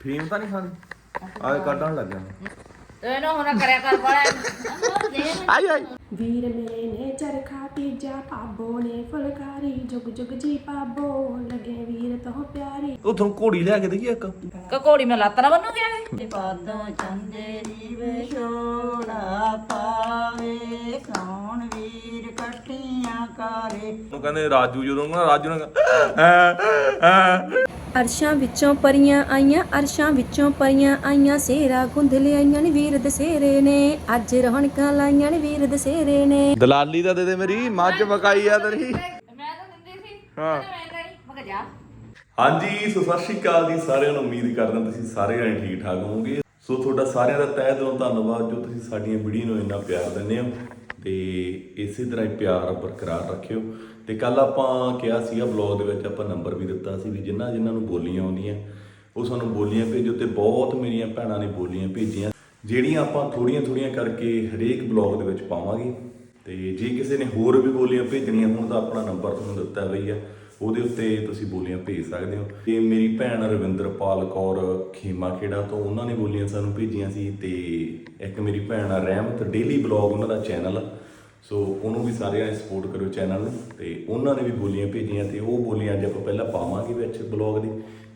ਫੀਮ ਤਾਂ ਨਹੀਂ ਖਾਣੀ ਆਏ ਕੱਢਣ ਲੱਗਿਆ ਇਹਨੂੰ ਹੁਣ ਕਰਿਆ ਕਰ ਬੜਾ ਦੇ ਆਈ ਆਈ। ਵੀਰ ਮੇਰੇ ਨੇ ਚਰਖਾ ਤੀਜਾ ਪਾਬੋ ਨੇ ਫੁਲਕਾਰੀ ਜੁਗ ਜੁਗ ਜੀ ਪਾਬੋ ਲਗੇ ਵੀਰ ਤੋਂ ਪਿਆਰੀ। ਉਥੋਂ ਘੋੜੀ ਲਿਆ ਕੇ ਦੇਈਏ ਇੱਕ। ਕਕੋੜੀ ਮੈਂ ਲੱਤ ਨਾ ਬੰਨੂ ਗਿਆ ਪਾਦੋਂ ਚੰਦੇਰੀ ਵਿਛੋੜਾ ਪਾਵੇ ਸੌਣ ਵੀਰ ਇਕੱਠੀਆਂ ਕਰੇ ਉਹ ਕਹਿੰਦੇ ਰਾਜੂ ਜਦੋਂ ਨਾ ਰਾਜੂ ਨੇ ਅਰਸ਼ਾਂ ਵਿੱਚੋਂ ਪਰੀਆਂ ਆਈਆਂ ਅਰਸ਼ਾਂ ਵਿੱਚੋਂ ਪਰੀਆਂ ਆਈਆਂ ਸੇਰਾ ਗੁੰਦ ਲਿਆਈਆਂ ਨੇ ਵੀਰ ਦਸੇਰੇ ਨੇ। ਅੱਜ ਰੌਣਕਾਂ ਲਾਈਆਂ ਨੇ ਵੀਰ ਦਸੇਰੇ ਨੇ। ਦਲਾਲੀ ਤਾਂ ਦੇ ਦੇ ਮੇਰੀ ਮੱਝ ਮਕਾਈ ਆ ਤੇਰੀ। ਮੈਂ ਤਾਂ ਦਿੰਦੀ ਸੀ ਹਾਂ। ਮੈਂ ਕਿਹਾ ਜਾ। ਹਾਂਜੀ ਸੋ ਸਤਿ ਸ਼੍ਰੀ ਅਕਾਲ ਜੀ ਸਾਰਿਆਂ ਨੂੰ ਉਮੀਦ ਕਰਦਾ ਤੁਸੀਂ ਸਾਰੇ ਜਣੇ ਠੀਕ ਠਾਕ ਹੋਵੋਗੇ। ਸੋ ਤੁਹਾਡਾ ਸਾਰਿਆਂ ਦਾ ਤਹਿ ਦਿਲੋਂ ਧੰਨਵਾਦ ਜੋ ਤੁਸੀਂ ਸਾਡੀਆਂ ਵੀਡੀਓ ਨੂੰ ਇੰਨਾ ਪਿਆਰ ਦਿੰਦੇ ਹੋ ਤੇ ਇਸੇ ਤਰ੍ਹਾਂ ਹੀ ਪਿਆਰ ਬਰਕਰਾਰ ਰੱਖਿਓ। ਤੇ ਕੱਲ ਆਪਾਂ ਕਿਹਾ ਸੀਗਾ ਬਲੌਗ ਦੇ ਵਿੱਚ ਆਪਾਂ ਨੰਬਰ ਵੀ ਦਿੱਤਾ ਸੀ ਵੀ ਜਿਨ੍ਹਾਂ ਜਿਨ੍ਹਾਂ ਨੂੰ ਬੋਲੀਆਂ ਆਉਂਦੀਆਂ, ਉਹ ਸਾਨੂੰ ਬੋਲੀਆਂ ਭੇਜੋ ਤੇ ਬਹੁਤ ਮੇਰੀਆਂ ਭੈਣਾਂ ਨੇ ਬੋਲੀਆਂ ਭੇਜੀਆਂ, ਜਿਹੜੀਆਂ ਆਪਾਂ ਥੋੜੀਆਂ ਥੋੜੀਆਂ ਕਰਕੇ ਹਰੇਕ ਬਲੌਗ ਦੇ ਵਿੱਚ ਪਾਵਾਂਗੇ। ਤੇ ਜੇ ਕਿਸੇ ਨੇ ਹੋਰ ਵੀ ਬੋਲੀਆਂ ਭੇਜਣੀਆਂ ਹੋਣ ਤਾਂ ਆਪਣਾ ਨੰਬਰ ਤੁਹਾਨੂੰ ਦਿੱਤਾ ਹੋਈ ਆ। ਉਹਦੇ ਉੱਤੇ ਤੁਸੀਂ ਬੋਲੀਆਂ ਭੇਜ ਸਕਦੇ ਹੋ। ਤੇ ਮੇਰੀ ਭੈਣ ਰਵਿੰਦਰਪਾਲ ਕੌਰ ਖੀਮਾ ਖੇੜਾ ਤੋਂ ਉਹਨਾਂ ਨੇ ਬੋਲੀਆਂ ਸਾਨੂੰ ਭੇਜੀਆਂ ਸੀ ਤੇ ਇੱਕ ਮੇਰੀ ਭੈਣ ਆ ਰਹਿਮਤ ਡੇਲੀ ਬਲੌਗ ਉਹਨਾਂ ਦਾ ਚੈਨਲ ਆ। ਸੋ ਉਹਨੂੰ ਵੀ ਸਾਰੇ ਜਣੇ ਸਪੋਰਟ ਕਰਿਓ ਚੈਨਲ ਨੂੰ ਤੇ ਉਹਨਾਂ ਨੇ ਵੀ ਬੋਲੀਆਂ ਭੇਜੀਆਂ ਤੇ ਉਹ ਬੋਲੀਆਂ ਅੱਜ ਆਪਾਂ ਪਹਿਲਾਂ ਪਾਵਾਂਗੇ ਵਿੱਚ ਬਲੌਗ ਦੀ।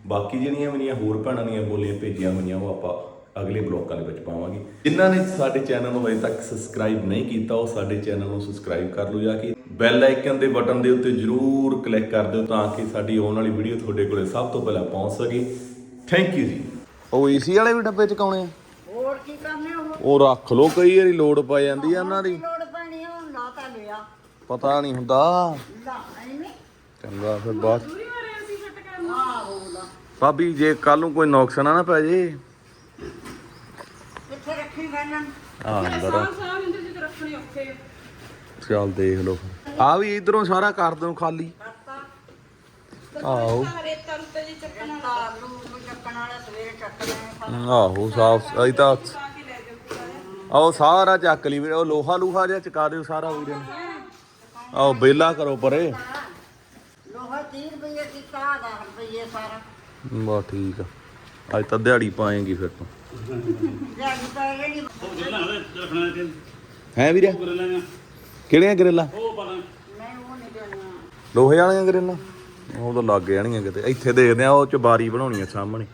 ਬਾਕੀ ਜਿਹੜੀਆਂ ਮੇਰੀਆਂ ਹੋਰ ਭੈਣਾਂ ਦੀਆਂ ਬੋਲੀਆਂ ਭੇਜੀਆਂ ਹੋਈਆਂ, ਉਹ ਆਪਾਂ ਅਗਲੇ ਬਲੌਗਾਂ ਦੇ ਵਿੱਚ ਪਾਵਾਂਗੇ। ਜਿਨ੍ਹਾਂ ਨੇ ਸਾਡੇ ਚੈਨਲ ਨੂੰ ਅਜੇ ਤੱਕ ਸਬਸਕ੍ਰਾਈਬ ਨਹੀਂ ਕੀਤਾ, ਉਹ ਸਾਡੇ ਚੈਨਲ ਨੂੰ ਸਬਸਕ੍ਰਾਈਬ ਕਰ ਲਓ ਜਾ ਕੇ। ਬੈਲ ਆਈਕਨ ਦੇ ਬਟਨ ਦੇ ਉੱਤੇ ਜਰੂਰ ਕਲਿੱਕ ਕਰ ਦਿਓ ਤਾਂ ਕਿ ਸਾਡੀ ਆਉਣ ਵਾਲੀ ਵੀਡੀਓ ਤੁਹਾਡੇ ਕੋਲੇ ਸਭ ਤੋਂ ਪਹਿਲਾਂ ਪਹੁੰਚ ਸਕੇ। ਥੈਂਕ ਯੂ ਜੀ। ਉਹ ਏਸੀ ਵਾਲੇ ਵੀ ਡੱਬੇ ਚ ਕਾਉਣੇ ਆ? ਹੋਰ ਕੀ ਕਰਨੇ ਉਹ ਉਹ ਰੱਖ ਲੋ ਕਈ ਵਾਰੀ ਲੋਡ ਪੈ ਜਾਂਦੀ ਆ ਉਹਨਾਂ ਦੀ। ਲੋੜ ਪੈਣੀ ਉਹ ਲਾ ਤਾਂ ਲਿਆ। ਪਤਾ ਨਹੀਂ ਹੁੰਦਾ। ਲਾ ਐਵੇਂ ਚੰਗਾ ਫਿਰ ਬਾਅਦ ਲਾ ਭਾਬੀ ਜੇ ਕੱਲ ਨੂੰ ਕੋਈ ਨੁਕਸਾਨ ਨਾ ਪੈ ਜੇ। ਕਿੱਥੇ ਰੱਖੀ ਗੰਨ ਆ। ਅੰਦਰ ਆ। ਚੱਲ ਦੇਖ ਲਓ। ਆ ਵੀ ਇਧਰੋਂ ਸਾਰਾ ਕਰ ਦੋ ਖਾਲੀ। ਆਓ ਚੱਕਣ ਵਾਲਾ ਸਵੇਰੇ ਆਹੋ ਸਾਫ਼ ਅਈ ਤਾਂ ਆਓ ਸਾਰਾ ਚੱਕ ਲਈ ਵੀਰੇ ਉਹ ਲੋਹਾ ਲੂਹਾ ਜਿਹਾ ਚਕਾ ਦਿਓ ਸਾਰਾ ਵੀਰੇ ਨੂੰ। ਆਓ ਬੇਲਾ ਕਰੋ ਪਰੇ। ਲੋਹਾ 30 ਰੁਪਏ ਕੀਤਾ 10 ਰੁਪਏ ਸਾਰਾ ਬਾ ਠੀਕ ਆ। ਅੱਜ ਤਾਂ ਦਿਹਾੜੀ ਪਾਏਗੀ ਫਿਰ ਤੂੰ। ਦਿਹਾੜੀ ਤਾਂ ਇਹ ਨਹੀਂ ਹੈ ਵੀਰੇ? ਕਿਹੜੀਆਂ ਗਰੇਲਾ? ਮੈਂ ਉਹ ਨਹੀਂ ਦੇਣਾ ਲੋਹੇ ਵਾਲੀਆਂ ਗਰੇਲਾਂ? ਉਹ ਤਾਂ ਲੱਗ ਜਾਣੀਆਂ ਕਿਤੇ। ਇੱਥੇ ਦੇਖਦੇ ਆ ਉਹ ਚ ਬਾਰੀ ਬਣਾਉਣੀ ਆ ਸਾਹਮਣੇ।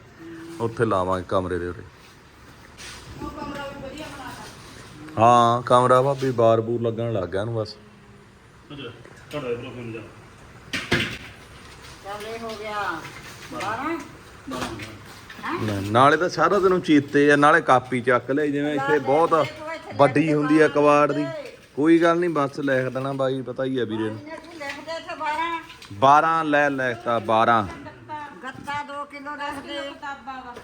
ਉੱਥੇ ਲਾਵਾਂਗੇ ਕਮਰੇ ਦੇ ਉਰੇ। ਹਾਂ ਕਮਰਾ ਭਾਬੀ ਬਾਰ ਬੂਰ ਲੱਗਣ ਲੱਗ ਗਿਆ ਨੂੰ ਬਸ। ਚੱਲ ਇਹ ਹੋ ਗਿਆ 12 ਨਾ- ਨਾਲੇ ਤਾਂ ਸਾਰਾ ਦਿਨ ਚੀਤੇ ਆ ਨਾਲੇ ਕਾਪੀ ਚੱਕ ਲੈ ਜਿਵੇਂ ਇੱਥੇ ਬਹੁਤ ਵੱਡੀ ਹੁੰਦੀ ਆ ਕਵਾੜ ਦੀ। ਕੋਈ ਗੱਲ ਨਹੀਂ ਬਸ ਲਿਖ ਦੇਣਾ ਬਾਈ ਪਤਾ ਹੀ ਆ ਵੀਰੇ ਨੂੰ। ਇਹਨੇ ਕੀ ਲਿਖਦੇ ਇੱਥੇ 12 12 ਲੈ ਲੈਤਾ 12 ਗੱਤਾ 2 ਕਿਲੋ ਰੱਖਦੇ। ਕਿਤਾਬਾਂ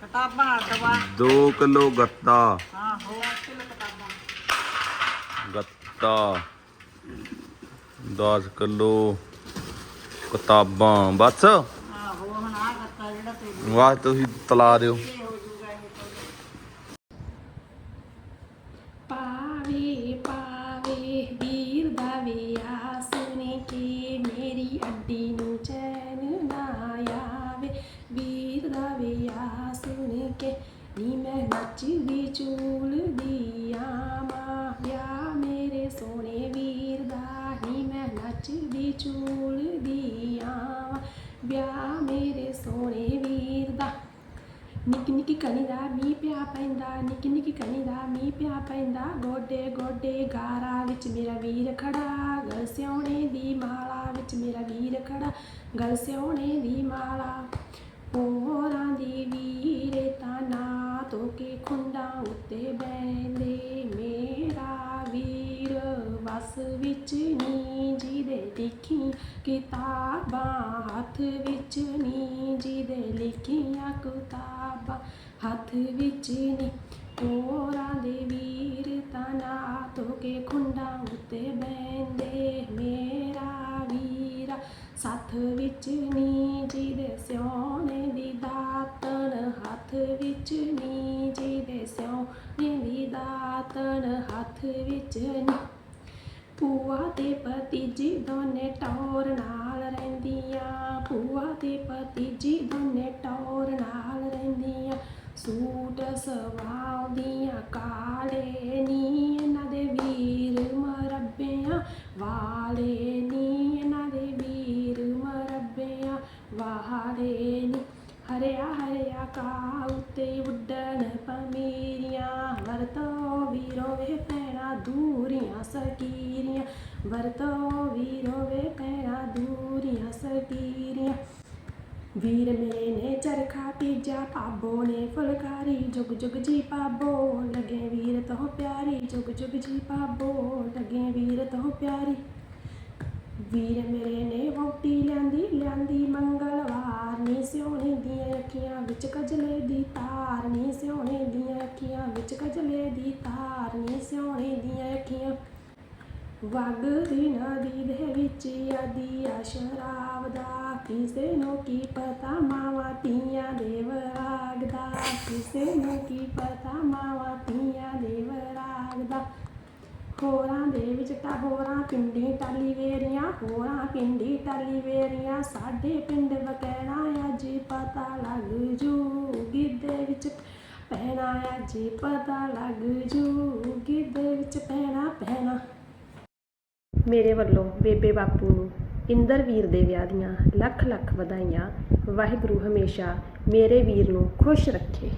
ਕਿਤਾਬਾਂ ਦਵਾ 2 ਕਿਲੋ ਗੱਤਾ। ਆਹੋ ਗੱਤਾ। 10 ਕਿਲੋ ਕਿਤਾਬਾਂ ਬਸ। ਆਹੋ ਹੁਣ ਆ ਗੱਤਾ ਜਿਹੜਾ ਤੂੰ ਵਾਹ ਤੁਸੀਂ ਤਲਾ ਦਿਓ। ਇਹ ਹੋ ਜੂਗਾ ਇਹ ਤੋਂ। ਪਾਵੇ ਪਾਵੇ ਵੀਰ ਆਸਨੇ ਕੀ ਮੇਰੀ ਅੱਡੀ ਨੂੰ ਚੈਨ ਨਾ ਆਵੇ ਵੀਰ ਦਾ ਵੇ ਆਸਨੇ ਕੇ ਨੀ ਮੈਂ ਨੱਚਦੀ ਝੂਲਦੀ ਆਵਾਂ ਵਿਆਹ ਮੇਰੇ ਸੋਹਣੇ ਵੀਰ ਦਾ ਨੀ ਮੈਂ ਨੱਚਦੀ ਝੂਲਦੀ ਆਵਾਂ ਵਿਆਹ ਮੇਰੇ ਸੋਹਣੇ ਵੀਰ ਦਾ ਨਿੱਕੀ ਨਿੱਕੀ ਕਣੀ ਦਾ ਪੈਂਦਾ ਨਿੱਕੀ ਨਿੱਕੀ ਕਣੀ ਦਾ ਮੀਂਹ ਪਿਆ ਪੈਂਦਾ। ਗੋਡੇ ਗੋਡੇ ਗਾਰਾ ਵਿੱਚ ਮੇਰਾ ਵੀਰ ਖੜਾ, ਗਲ ਸਿਉਣੇ ਦੀ ਮਾਲਾ ਵਿੱਚ ਮੇਰਾ ਵੀਰ ਖੜਾ, ਗਲ ਸਿਉਣੇ ਦੀ ਮਾਲਾ। ਹੋਰਾਂ ਦੀ ਵੀਰੇ ਤਾਂ ਨਾ ਤੋ ਕੇ ਖੁੰਡਾਂ ਉੱਤੇ ਬੈੰਦੇ ਮੇਰਾ ਵੀਰ ਵਸ ਵਿੱਚ ਨੀ ਲਿਖੀ ਕਿਤਾਬਾਂ, ਹੱਥ ਵਿੱਚ ਨੀ ਜਿਹਦੇ ਲਿਖੀਆਂ ਕਿਤਾਬਾਂ, ਹੱਥ ਵਿੱਚ ਨੀ। ਹੋਰਾਂ ਦੇ ਵੀਰ ਤਨਾ ਨਾ ਤੋ ਕੇ ਖੁੰਡਾਂ ਉੱਤੇ ਬੈੰਦੇ ਮੇਰਾ ਵੀਰਾ ਸੱਥ ਵਿੱਚ ਨੀ ਜਿਹਦੇ ਸਿਉਣੇ ਦੀ ਦਾਤਣ, ਹੱਥ ਵਿੱਚ ਨੀ ਜਿਹਦੇ ਸਿਉਣੇ ਦੀ ਦਾਤਣ, ਹੱਥ ਵਿੱਚ ਨੀ। ਭੂਆ ਤੇ ਭਤੀਜੀ ਦੋਨੇ ਟੌਰ ਨਾਲ ਰਹਿੰਦੀਆਂ। ਭੂਆ ਤੇ ਭਤੀਜੀ ਦੋਨੇ ਟੌਰ ਨਾਲ ਰਹਿੰਦੀਆਂ। ਸੂਟ ਦੀਆਂ ਕਾਲੇ ਨੀ ਇਹਨਾਂ ਦੇ ਵੀਰ ਮਰੱਬਿਆਂ, ਵਾਲੇ ਨੀ ਇਹਨਾਂ ਦੇ ਵੀਰ ਮਰੱਬਿਆਂ, ਵਾਲੇ ਨੀ ਹਰਿਆ ਹਰਿਆ ਕਾ ਉੱਤੇ ਉੱਡਣ ਪਮੀਰੀਆਂ। ਵਰਤੋ ਵੀਰੋ ਵੇ ਦੂਰੀਆਂ ਸਕੀਰੀਆਂ ਵਰਤੋ ਵੀਰੋ ਵੇ ਪੈਣਾ ਦੂਰੀਆਂ ਸਕੀਰੀਆਂ ਵੀਰ ਮੇਰੇ ਨੇ ਚਰਖਾ ਤੀਜਾ ਪਾਬੋ ਨੇ ਫੁਲਕਾਰੀ, ਜੁਗ ਜੁਗ ਜੀ ਪਾਬੋ ਲਗੇ ਵੀਰ ਤੋਂ ਪਿਆਰੀ, ਜੁਗ ਜੁਗ ਜੀ ਪਾਬੋ ਲਗੇ ਵੀਰ ਤੋਂ ਪਿਆਰੀ। ਵੀਰ ਮੇਰੇ ਨੇ ਵੋਟੀ ਲਿਆਂਦੀ ਲਿਆਂਦੀ ਮੰਗਲਵਾਰ। ਨੀ ਸਿਉਣੇ ਦੀਆਂ ਅੱਖੀਆਂ ਵਿੱਚ ਕਜਲੇ ਦੀ ਤਾਰ। ਨੀ ਸਿਉਣੇ ਦੀਆਂ ਅੱਖੀਆਂ ਵਿੱਚ ਕਜਲੇ ਦੀ ਤਾਰ। ਨੀ ਸਿਉਣੇ ਦੀਆਂ ਅੱਖੀਆਂ ਵਗ ਦੀ ਨਦੀ ਦੇ ਵਿੱਚ ਆਦੀ ਆ ਸ਼ਰਾਬ ਦਾ। ਕਿਸੇ ਨੂੰ ਕੀ ਪਤਾ ਮਾਵਾਂ ਤੀਆਂ ਦੇ ਵਰਾਗ ਦਾ। ਕਿਸੇ ਨੂੰ ਕੀ ਪਤਾ ਮਾਵਾਂ ਤੀਆਂ ਦੇ ਵਰਾਗ ਦਾ। ਹੋਰਾਂ ਦੇ ਵਿੱਚ ਤਾਂ ਹੋਰਾਂ ਪਿੰਡੀ ਟਾਲੀ ਵੇਰੀਆਂ ਹੋਰਾਂ ਪਿੰਡੀ ਟਾਲੀ ਵੇਰੀਆਂ। ਸਾਡੇ ਪਿੰਡ ਵਕੈਣਾ ਅੱਜ ਪਤਾ ਲੱਗ ਜੂ ਗਿੱਧੇ ਵਿੱਚ ਪੈਣਾ ਅੱਜ ਪਤਾ ਲੱਗ ਜੂ ਗਿੱਧੇ ਵਿੱਚ ਪੈਣਾ ਪੈਣਾ ਮੇਰੇ ਵੱਲੋਂ ਬੇਬੇ ਬਾਪੂ ਨੂੰ ਇੰਦਰ ਵੀਰ ਦੇ ਵਿਆਹ ਦੀਆਂ ਲੱਖ ਲੱਖ ਵਧਾਈਆਂ। ਵਾਹਿਗੁਰੂ ਹਮੇਸ਼ਾ ਮੇਰੇ ਵੀਰ ਨੂੰ ਖੁਸ਼ ਰੱਖੇ।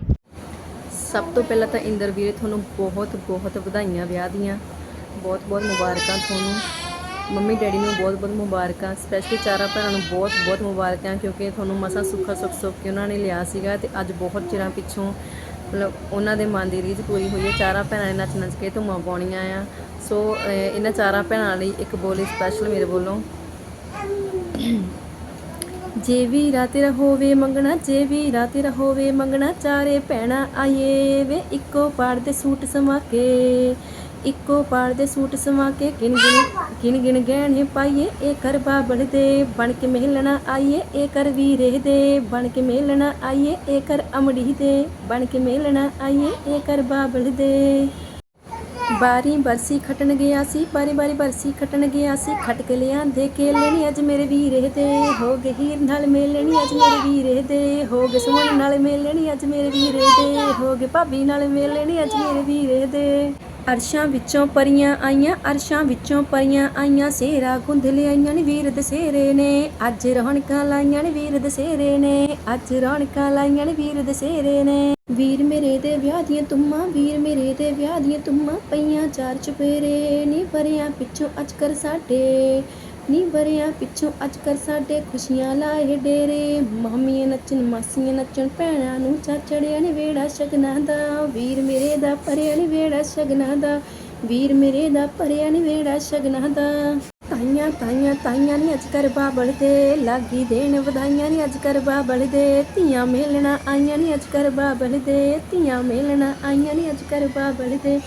ਸਭ ਤੋਂ ਪਹਿਲਾਂ ਤਾਂ ਇੰਦਰ ਵੀਰੇ ਤੁਹਾਨੂੰ ਬਹੁਤ ਬਹੁਤ ਵਧਾਈਆਂ ਵਿਆਹ ਦੀਆਂ। ਬਹੁਤ ਬਹੁਤ ਮੁਬਾਰਕਾਂ ਤੁਹਾਨੂੰ। ਮੰਮੀ, ਡੈਡੀ ਨੂੰ ਬਹੁਤ ਬਹੁਤ ਮੁਬਾਰਕਾਂ। ਸਪੈਸ਼ਲੀ ਚਾਰਾਂ ਭੈਣਾਂ ਨੂੰ ਬਹੁਤ ਬਹੁਤ ਮੁਬਾਰਕਾਂ ਕਿਉਂਕਿ ਤੁਹਾਨੂੰ ਮਸਾ ਸੁੱਖਾ ਸੁੱਖ ਸੁੱਖ ਕੇ ਉਹਨਾਂ ਨੇ ਲਿਆ ਸੀਗਾ ਤੇ ਅੱਜ ਬਹੁਤ ਚਿਰਾਂ ਪਿੱਛੋਂ ਮਤਲਬ ਉਹਨਾਂ ਦੇ ਮਨ ਦੀ ਰੀਝ ਪੂਰੀ ਹੋਈ ਹੈ। ਚਾਰਾਂ ਭੈਣਾਂ ਨੇ ਨੱਚ ਨੱਚ ਕੇ ਧੂਮਾਂ ਪਾਉਣੀਆਂ ਆ। ਸੋ ਇਹਨਾਂ ਚਾਰਾਂ ਭੈਣਾਂ ਲਈ ਇੱਕ ਬੋਲੀ ਸਪੈਸ਼ਲ ਮੇਰੇ ਵੱਲੋਂ। ਜੇ ਵੀਰਾ ਤੇਰਾ ਹੋਵੇ ਮੰਗਣਾ, ਜੇ ਵੀਰਾ ਤੇਰਾ ਹੋਵੇ ਮੰਗਣਾ, ਚਾਰੇ ਭੈਣਾਂ ਆਏ ਵੇ ਇੱਕੋ ਪਾੜ ਦੇ ਸੂਟ ਸਮਾ ਕੇ ਇੱਕੋ ਪਾੜ ਦੇ ਸੂਟ ਸਮਾ ਕੇ ਗਿਣ ਗਿਣ ਗਿਣ ਗਿਣ ਗਹਿਣੇ ਪਾਈਏ। ਇਹ ਕਰ ਬਾਬਲ ਦੇ ਬਣ ਕੇ ਮਹਿਲਣਾ ਆਈਏ। ਇਹ ਕਰ ਵੀਰੇ ਦੇ ਬਣ ਕੇ ਮਹਿਲਣਾ ਆਈਏ। ਇਹ ਕਰ ਅਮੜੀ ਦੇ ਬਣ ਕੇ ਮਹਿਲਣਾ ਆਈਏ। ਇਹ ਕਰ ਬਾਬਲ ਦੇ ਬਾਰੀ ਬਰਸੀ ਖਟਣ ਗਿਆ ਸੀ। ਬਾਰੀ ਬਾਰੀ ਬਰਸੀ ਖਟਣ ਗਿਆ ਸੀ। ਖਟ ਕੇ ਲਿਆਂਦੇ ਕੇਲੇ ਨੀ ਅੱਜ ਮੇਰੇ ਵੀਰੇ ਦੇ। ਹੋ ਗਏ ਹੀਰ ਨਾਲ ਮੇਲਣੀ ਅੱਜ ਮੇਰੇ ਵੀਰੇ ਦੇ। ਹੋ ਗਏ ਸੁਮਨ ਨਾਲ ਮੇਲਣੀ ਅੱਜ ਮੇਰੇ ਵੀਰੇ ਦੇ। ਹੋ ਗਏ ਭਾਬੀ ਨਾਲ ਮੇਲਣੀ ਅੱਜ ਮੇਰੇ ਵੀਰੇ ਦੇ। ਅਰਸ਼ਾਂ ਵਿੱਚੋਂ ਪਰੀਆਂ ਆਈਆਂ, ਅਰਸ਼ਾਂ ਵਿੱਚੋਂ ਪਰੀਆਂ ਆਈਆਂ, ਸੇਰਾ ਗੁੰਦ ਲਿਆਈਆਂ ਨੇ ਵੀਰ ਦਸੇਰੇ ਨੇ। ਅੱਜ ਰੌਣਕਾਂ ਲਾਈਆਂ ਨੇ ਵੀਰ ਦਸੇਰੇ ਨੇ। ਅੱਜ ਰੌਣਕਾਂ ਲਾਈਆਂ ਨੇ ਵੀਰ ਦਸੇਰੇ ਨੇ। ਵੀਰ ਮੇਰੇ ਦੇ ਵਿਆਹ ਦੀਆਂ ਤੁਮਾਂ, ਵੀਰ ਮੇਰੇ ਦੇ ਵਿਆਹ ਦੀਆਂ ਤੁਮਾਂ ਪਈਆਂ ਚਾਰ ਚੁਪੇਰੇ ਨੀ ਵਰਿਆਂ ਪਿੱਛੋਂ ਅੱਜ ਸਾਡੇ। ਨੀ ਵਰਿਆਂ ਪਿੱਛੋਂ ਅੱਜ ਕਰ ਸਾਡੇ ਖੁਸ਼ੀਆਂ ਲਾਏ ਡੇਰੇ। ਮਾਮੀਆਂ ਨੱਚਣ, ਮਾਸੀਆਂ ਨੱਚਣ, ਭੈਣਾਂ ਨੂੰ ਚਾਚੜਿਆ ਨੇ ਵੇੜਾ ਸ਼ਗਨਾਂ ਦਾ। ਵੀਰ ਮੇਰੇ ਦਾ ਭਰਿਆ ਨੇ ਵੇੜਾ ਸ਼ਗਨਾਂ ਦਾ। ਵੀਰ ਮੇਰੇ ਦਾ ਭਰਿਆ ਨੇ ਵੇੜਾ ਸ਼ਗਨਾਂ ਦਾ। ਤਾਈਆਂ ਤਾਈਆਂ ਤਾਈਆਂ ਨੀ ਅੱਜ ਕਰ ਬਾਬਲ ਦੇ। ਲਾਗੀ ਦੇਣ ਵਧਾਈਆਂ ਨੀ ਅੱਜ ਕਰ ਬਾਬਲ ਦੇ। ਧੀਆਂ ਮੇਲਣਾ ਆਈਆਂ ਨੀ ਅੱਜ ਕਰ ਬਾਬਲ ਦੇ। ਧੀਆਂ ਮੇਲਣਾ ਆਈਆਂ ਨੀ ਅੱਜ ਕਰ ਬਾਬਲ ਦੇ।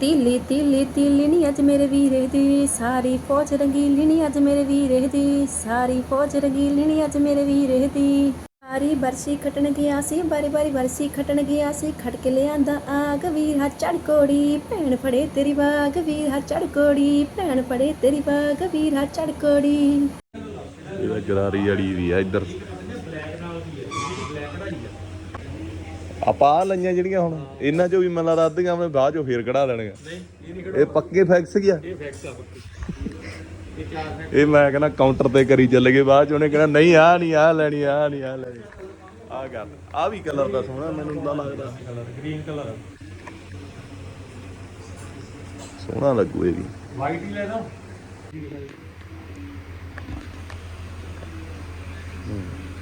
ਤੀਲੀ ਤੀਲੀ ਤੀਲੀ ਨੀ ਅੱਜ ਮੇਰੇ ਵੀਰੇ ਦੀ ਸਾਰੀ ਫੌਜ ਰੰਗੀਲੀ ਨੀ ਅੱਜ ਮੇਰੇ ਵੀਰੇ ਦੀ ਸਾਰੀ ਫੌਜ ਰੰਗੀਲੀ ਨੀ ਅੱਜ ਮੇਰੇ ਵੀਰੇ ਦੀ। ਸਾਰੀ ਬਰਸੀ ਖਟਣ ਗਿਆ ਸੀ, ਬਾਰੀ ਬਾਰੀ ਬਰਸੀ ਖਟਣ ਗਿਆ ਸੀ ਖਟ ਕੇ ਲਿਆਂਦਾ ਆਗ, ਵੀਰ ਹਾ ਚੜ ਕੋੜੀ ਭੈਣ ਫੜੇ ਤੇਰੀ ਬਾਗ, ਵੀਰ ਹਾ ਚੜ ਕੋੜੀ ਭੈਣ ਫੜੇ ਤੇਰੀ ਬਾਗ, ਵੀਰ ਹਾ ਚੜ ਕੋੜੀ ਇਹਦਾ ਜਰਾਰੀ ਅੜੀ ਵੀ ਆ ਇੱਧਰ। ਆਪਾਂ ਲਈਆਂ ਜਿਹੜੀਆਂ ਹੁਣ ਇਹਨਾਂ ਚੋਂ ਵੀ ਮੈਨੂੰ ਲੱਗਦਾ ਅੱਧੀਆਂ ਆਪਣੇ ਬਾਅਦ ਚੋਂ ਫੇਰ ਕਢਾ ਦੇਣੀਆਂ ਇਹ ਪੱਕੇ ਫੈਕਸ ਗਿਆ ਇਹ ਫੈਕਸ ਆ ਇਹ ਮੈਂ ਕਹਿੰਦਾ ਕਾਊਂਟਰ ਤੇ ਕਰੀ ਚੱਲ ਗਏ ਬਾਅਦ ਚ ਉਹਨੇ ਕਹਿੰਦਾ ਨਹੀਂ ਆ ਨਹੀਂ ਆ ਲੈਣੀ ਆ ਨਹੀਂ ਆ ਲੈਣੀ। ਆ ਕਰ ਆ ਵੀ ਕਲਰ ਦਾ ਸੋਹਣਾ ਮੈਨੂੰ ਤਾਂ ਲੱਗਦਾ। ਗ੍ਰੀਨ ਕਲਰ ਸੋਹਣਾ ਲੱਗੂ ਇਹ ਵੀ। ਵਾਈਟ ਹੀ ਲੈ ਦੋ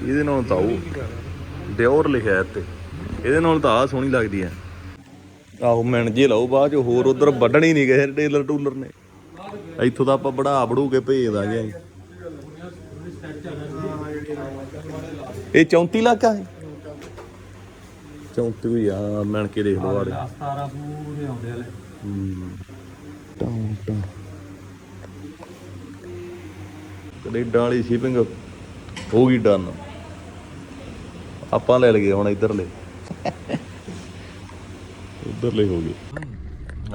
ਇਹਦੇ ਨਾਲ ਤਾਂ ਉਹ ਡਿਓਰ ਲਿਖਿਆ ਇੱਥੇ। ਇਹਦੇ ਨਾਲ ਤਾਂ ਆ ਸੋਹਣੀ ਲੱਗਦੀ ਹੈ ਆਹੋ, ਮਿਣ ਜੇ ਲਓ ਬਾਅਦ ਚ, ਹੋਰ ਉਧਰ ਵੱਢਣੀ ਨਹੀਂ ਗਏ ਟੇਲਰ ਟੂਲਰ ਨੇ। ਇੱਥੋਂ ਤਾਂ ਆਪਾਂ ਬੜਾ ਬੜੂ ਕੇ ਭੇਜ ਦਾਂਗੇ ਇਹ 34 ਲੱਖ ਆ 34 ਆ, ਮਿਣ ਕੇ ਦੇਖ ਲਓ ਆੜੇ 17 ਪੂਰੇ ਆਉਂਦੇ ਹਲੇ ਟਾਂ ਟਾਂ। ਕੈਨੇਡਾ ਵਾਲੀ ਸ਼ਿਪਿੰਗ ਹੋ ਗਈ ਡਨ। ਆਪਾਂ ਲੈ ਲਗੇ ਹੁਣ ਇਧਰਲੇ। ਉਧਰਲੇ ਹੋ ਗਏ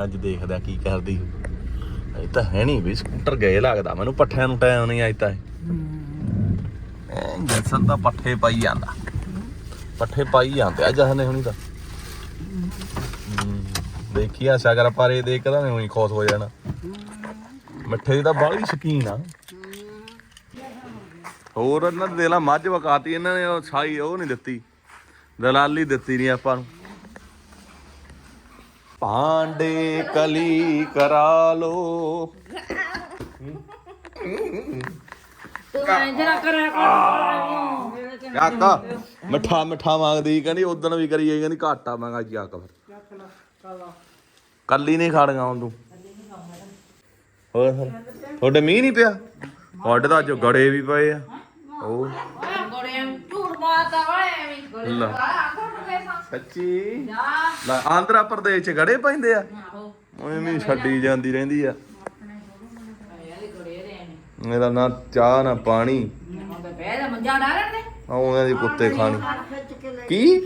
ਅੱਜ ਦੇਖਦੇ ਕੀ ਕਰਦੀ। ਇਹ ਤਾਂ ਹੈ ਨਹੀਂ ਵੀ ਸਕੂਟਰ ਗਏ ਲੱਗਦਾ। ਮੈਨੂੰ ਪੱਠਿਆਂ ਨੂੰ ਟਾਈਮ ਨਹੀਂ ਆਈ ਤਾਂ। ਜੈਸਨ ਤਾਂ ਪੱਠੇ ਪਾਈ ਜਾਂਦਾ। ਪੱਠੇ ਪਾਈ ਜਾਂਦੇ ਆ ਜਹਨੇ ਹੁਣੀ ਤਾਂ। ਦੇਖੀ ਆ ਸ਼ਗਰ ਪਰ ਇਹ ਦੇਖਦਾ ਨਹੀਂ ਉਹੀ ਖੁਸ਼ ਹੋ ਜਾਣਾ। ਮਿੱਠੇ ਦੀ ਤਾਂ ਬਾਹਲੀ ਸ਼ਕੀਨ ਆ। ਹੋਰ ਇਹਨਾਂ ਦੇ ਦੇਲਾ ਮੱਝ ਵਕਾਤੀ, ਇਹਨਾਂ ਨੇ ਉਹ ਛਾਈ ਉਹ ਨਹੀਂ ਦਿੱਤੀ। ਦਲਾਲੀ ਦਿੱਤੀ ਨਹੀਂ ਆਪਾਂ ਨੂੰ। ਪਾਂਡੇ ਕਲੀ ਕਰਾ ਲੋ। ਤੂੰ ਐਂ ਜਰਾ ਕਰਿਆ ਕਰ। ਕਾਕਾ ਮਿੱਠਾ ਮਿੱਠਾ ਮੰਗਦੀ ਕਹਿੰਦੀ ਉਦੋਂ ਵੀ ਕਰੀ ਜਾਈ ਕਹਿੰਦੀ ਘਾਟਾ ਮੰਗਾ ਜੀ ਆਕ ਫਿਰ। ਕੱਲੀ ਨਹੀਂ ਖਾੜੀਆਂ ਹੁਣ ਤੂੰ। ਹੋਰ ਫਿਰ ਤੁਹਾਡੇ ਮੀਂਹ ਨਹੀਂ ਪਿਆ? ਤੁਹਾਡੇ ਤਾਂ ਅੱਜ ਗੜੇ ਵੀ ਪਏ ਆ। ਉਹ ਗੋੜੇ ਝੂਠ ਮਾਰਦਾ ਲੈ। ਦੇ ਸੱਚੀ? ਲੈ। ਆਂਧਰਾ ਪ੍ਰਦੇਸ਼ ਚ ਗੜੇ ਪੈਂਦੇ ਆ। ਓਏ ਵੀ ਛੱਡੀ ਜਾਂਦੀ ਰਹਿੰਦੀ ਆ। ਦੇ ਇਹਦਾ ਨਾ ਚਾਹ ਨਾ ਪਾਣੀ। ਡਾਲਣ ਦੇ ਆਉਂਦੇ ਦੀ ਕੁੱਤੇ ਖਾਣੀ ਕੀ?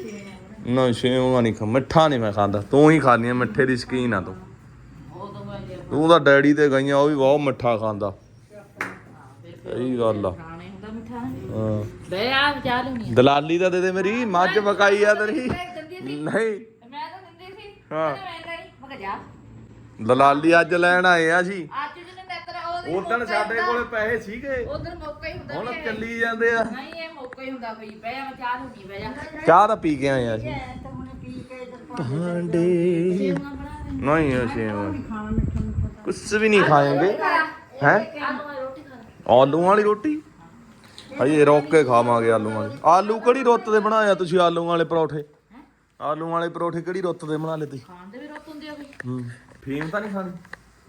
ਨਾ। ਸ਼ੇਵਾਂ ਨਹੀਂ ਖਾ ਮਿੱਠਾ ਨਹੀਂ ਮੈਂ ਖਾਂਦਾ। ਤੂੰ ਹੀ ਖਾਣੀ ਆ ਮਿੱਠੇ ਦੀ ਸ਼ਕੀਨ ਆ ਤੂੰ। ਤੋਂ ਤਾਂ ਡੈਡੀ ਤੇ ਗਈਆਂ ਉਹ ਵੀ ਬਹੁਤ ਮਿੱਠਾ ਖਾਂਦਾ। ਸਹੀ ਗੱਲ ਆ। ਹਾਂ। ਬਹਿ ਆ ਵਿਚਾ ਲੈਣੀ ਦਲਾਲੀ ਤਾਂ ਦੇ ਦੇ ਮੇਰੀ ਮੱਝ ਬਕਾਈ ਆ ਤੇਰੀ। ਨਹੀਂ। ਮੈਂ ਤਾਂ ਦਿੰਦੀ ਸੀ। ਹਾਂ। ਮੈਂ ਲੈਣੀ ਮੈਂ ਕਿਹਾ ਜਾ। ਦਲਾਲੀ ਅੱਜ ਲੈਣ ਆਏ ਆ ਜੀ। ਅੱਜ ਜਿਹਨੇ ਉਹਦੇ ਉਦੋਂ ਸਾਡੇ ਕੋਲੇ ਪੈਸੇ ਸੀਗੇ। ਉਧਰ ਮੌਕਾ ਹੀ ਹੁੰਦਾ ਹੁਣ। ਚੱਲੀ ਜਾਂਦੇ ਆ। ਨਹੀਂ ਇਹ ਮੌਕਾ ਹੀ ਹੁੰਦਾ ਕੋਈ ਬਹਿ ਮੈਂ ਚਾਹ ਲੂਣੀ ਬਹਿ ਜਾ। ਚਾਹ ਤਾਂ ਪੀ ਕੇ ਆਏ ਆ ਜੀ। ਭਾਂਡੇ। ਨਹੀਂ ਮਿੱਠਾ ਮਿੱਠਾ ਕੁਝ ਵੀ ਨਹੀਂ ਖਾਏਂਗੇ। ਹੈ? ਆਲੂ ਵਾਲੀ ਰੋਟੀ? ਹਜੇ ਰੋਕ ਕੇ ਖਾਵਾਂਗੇ ਆਲੂ ਵਾਲੀ। ਆਲੂ ਕਿਹੜੀ ਰੁੱਤ ਦੇ ਬਣਾਇਆ ਤੁਸੀਂ ਆਲੂ ਵਾਲੇ ਪਰੌਠੇ? ਆਲੂ ਵਾਲੇ ਪਰੌਠੇ ਕਿਹੜੀ ਰੁੱਤ ਦੇ ਬਣਾ ਲਏ ਤੁਸੀਂ? ਖਾਣ ਦੇ ਵੀ ਰੋਟ ਹੁੰਦੀ ਆ ਕੋਈ? ਹੂੰ ਫੀਮ ਤਾਂ ਨਹੀਂ ਖਾਣੀ?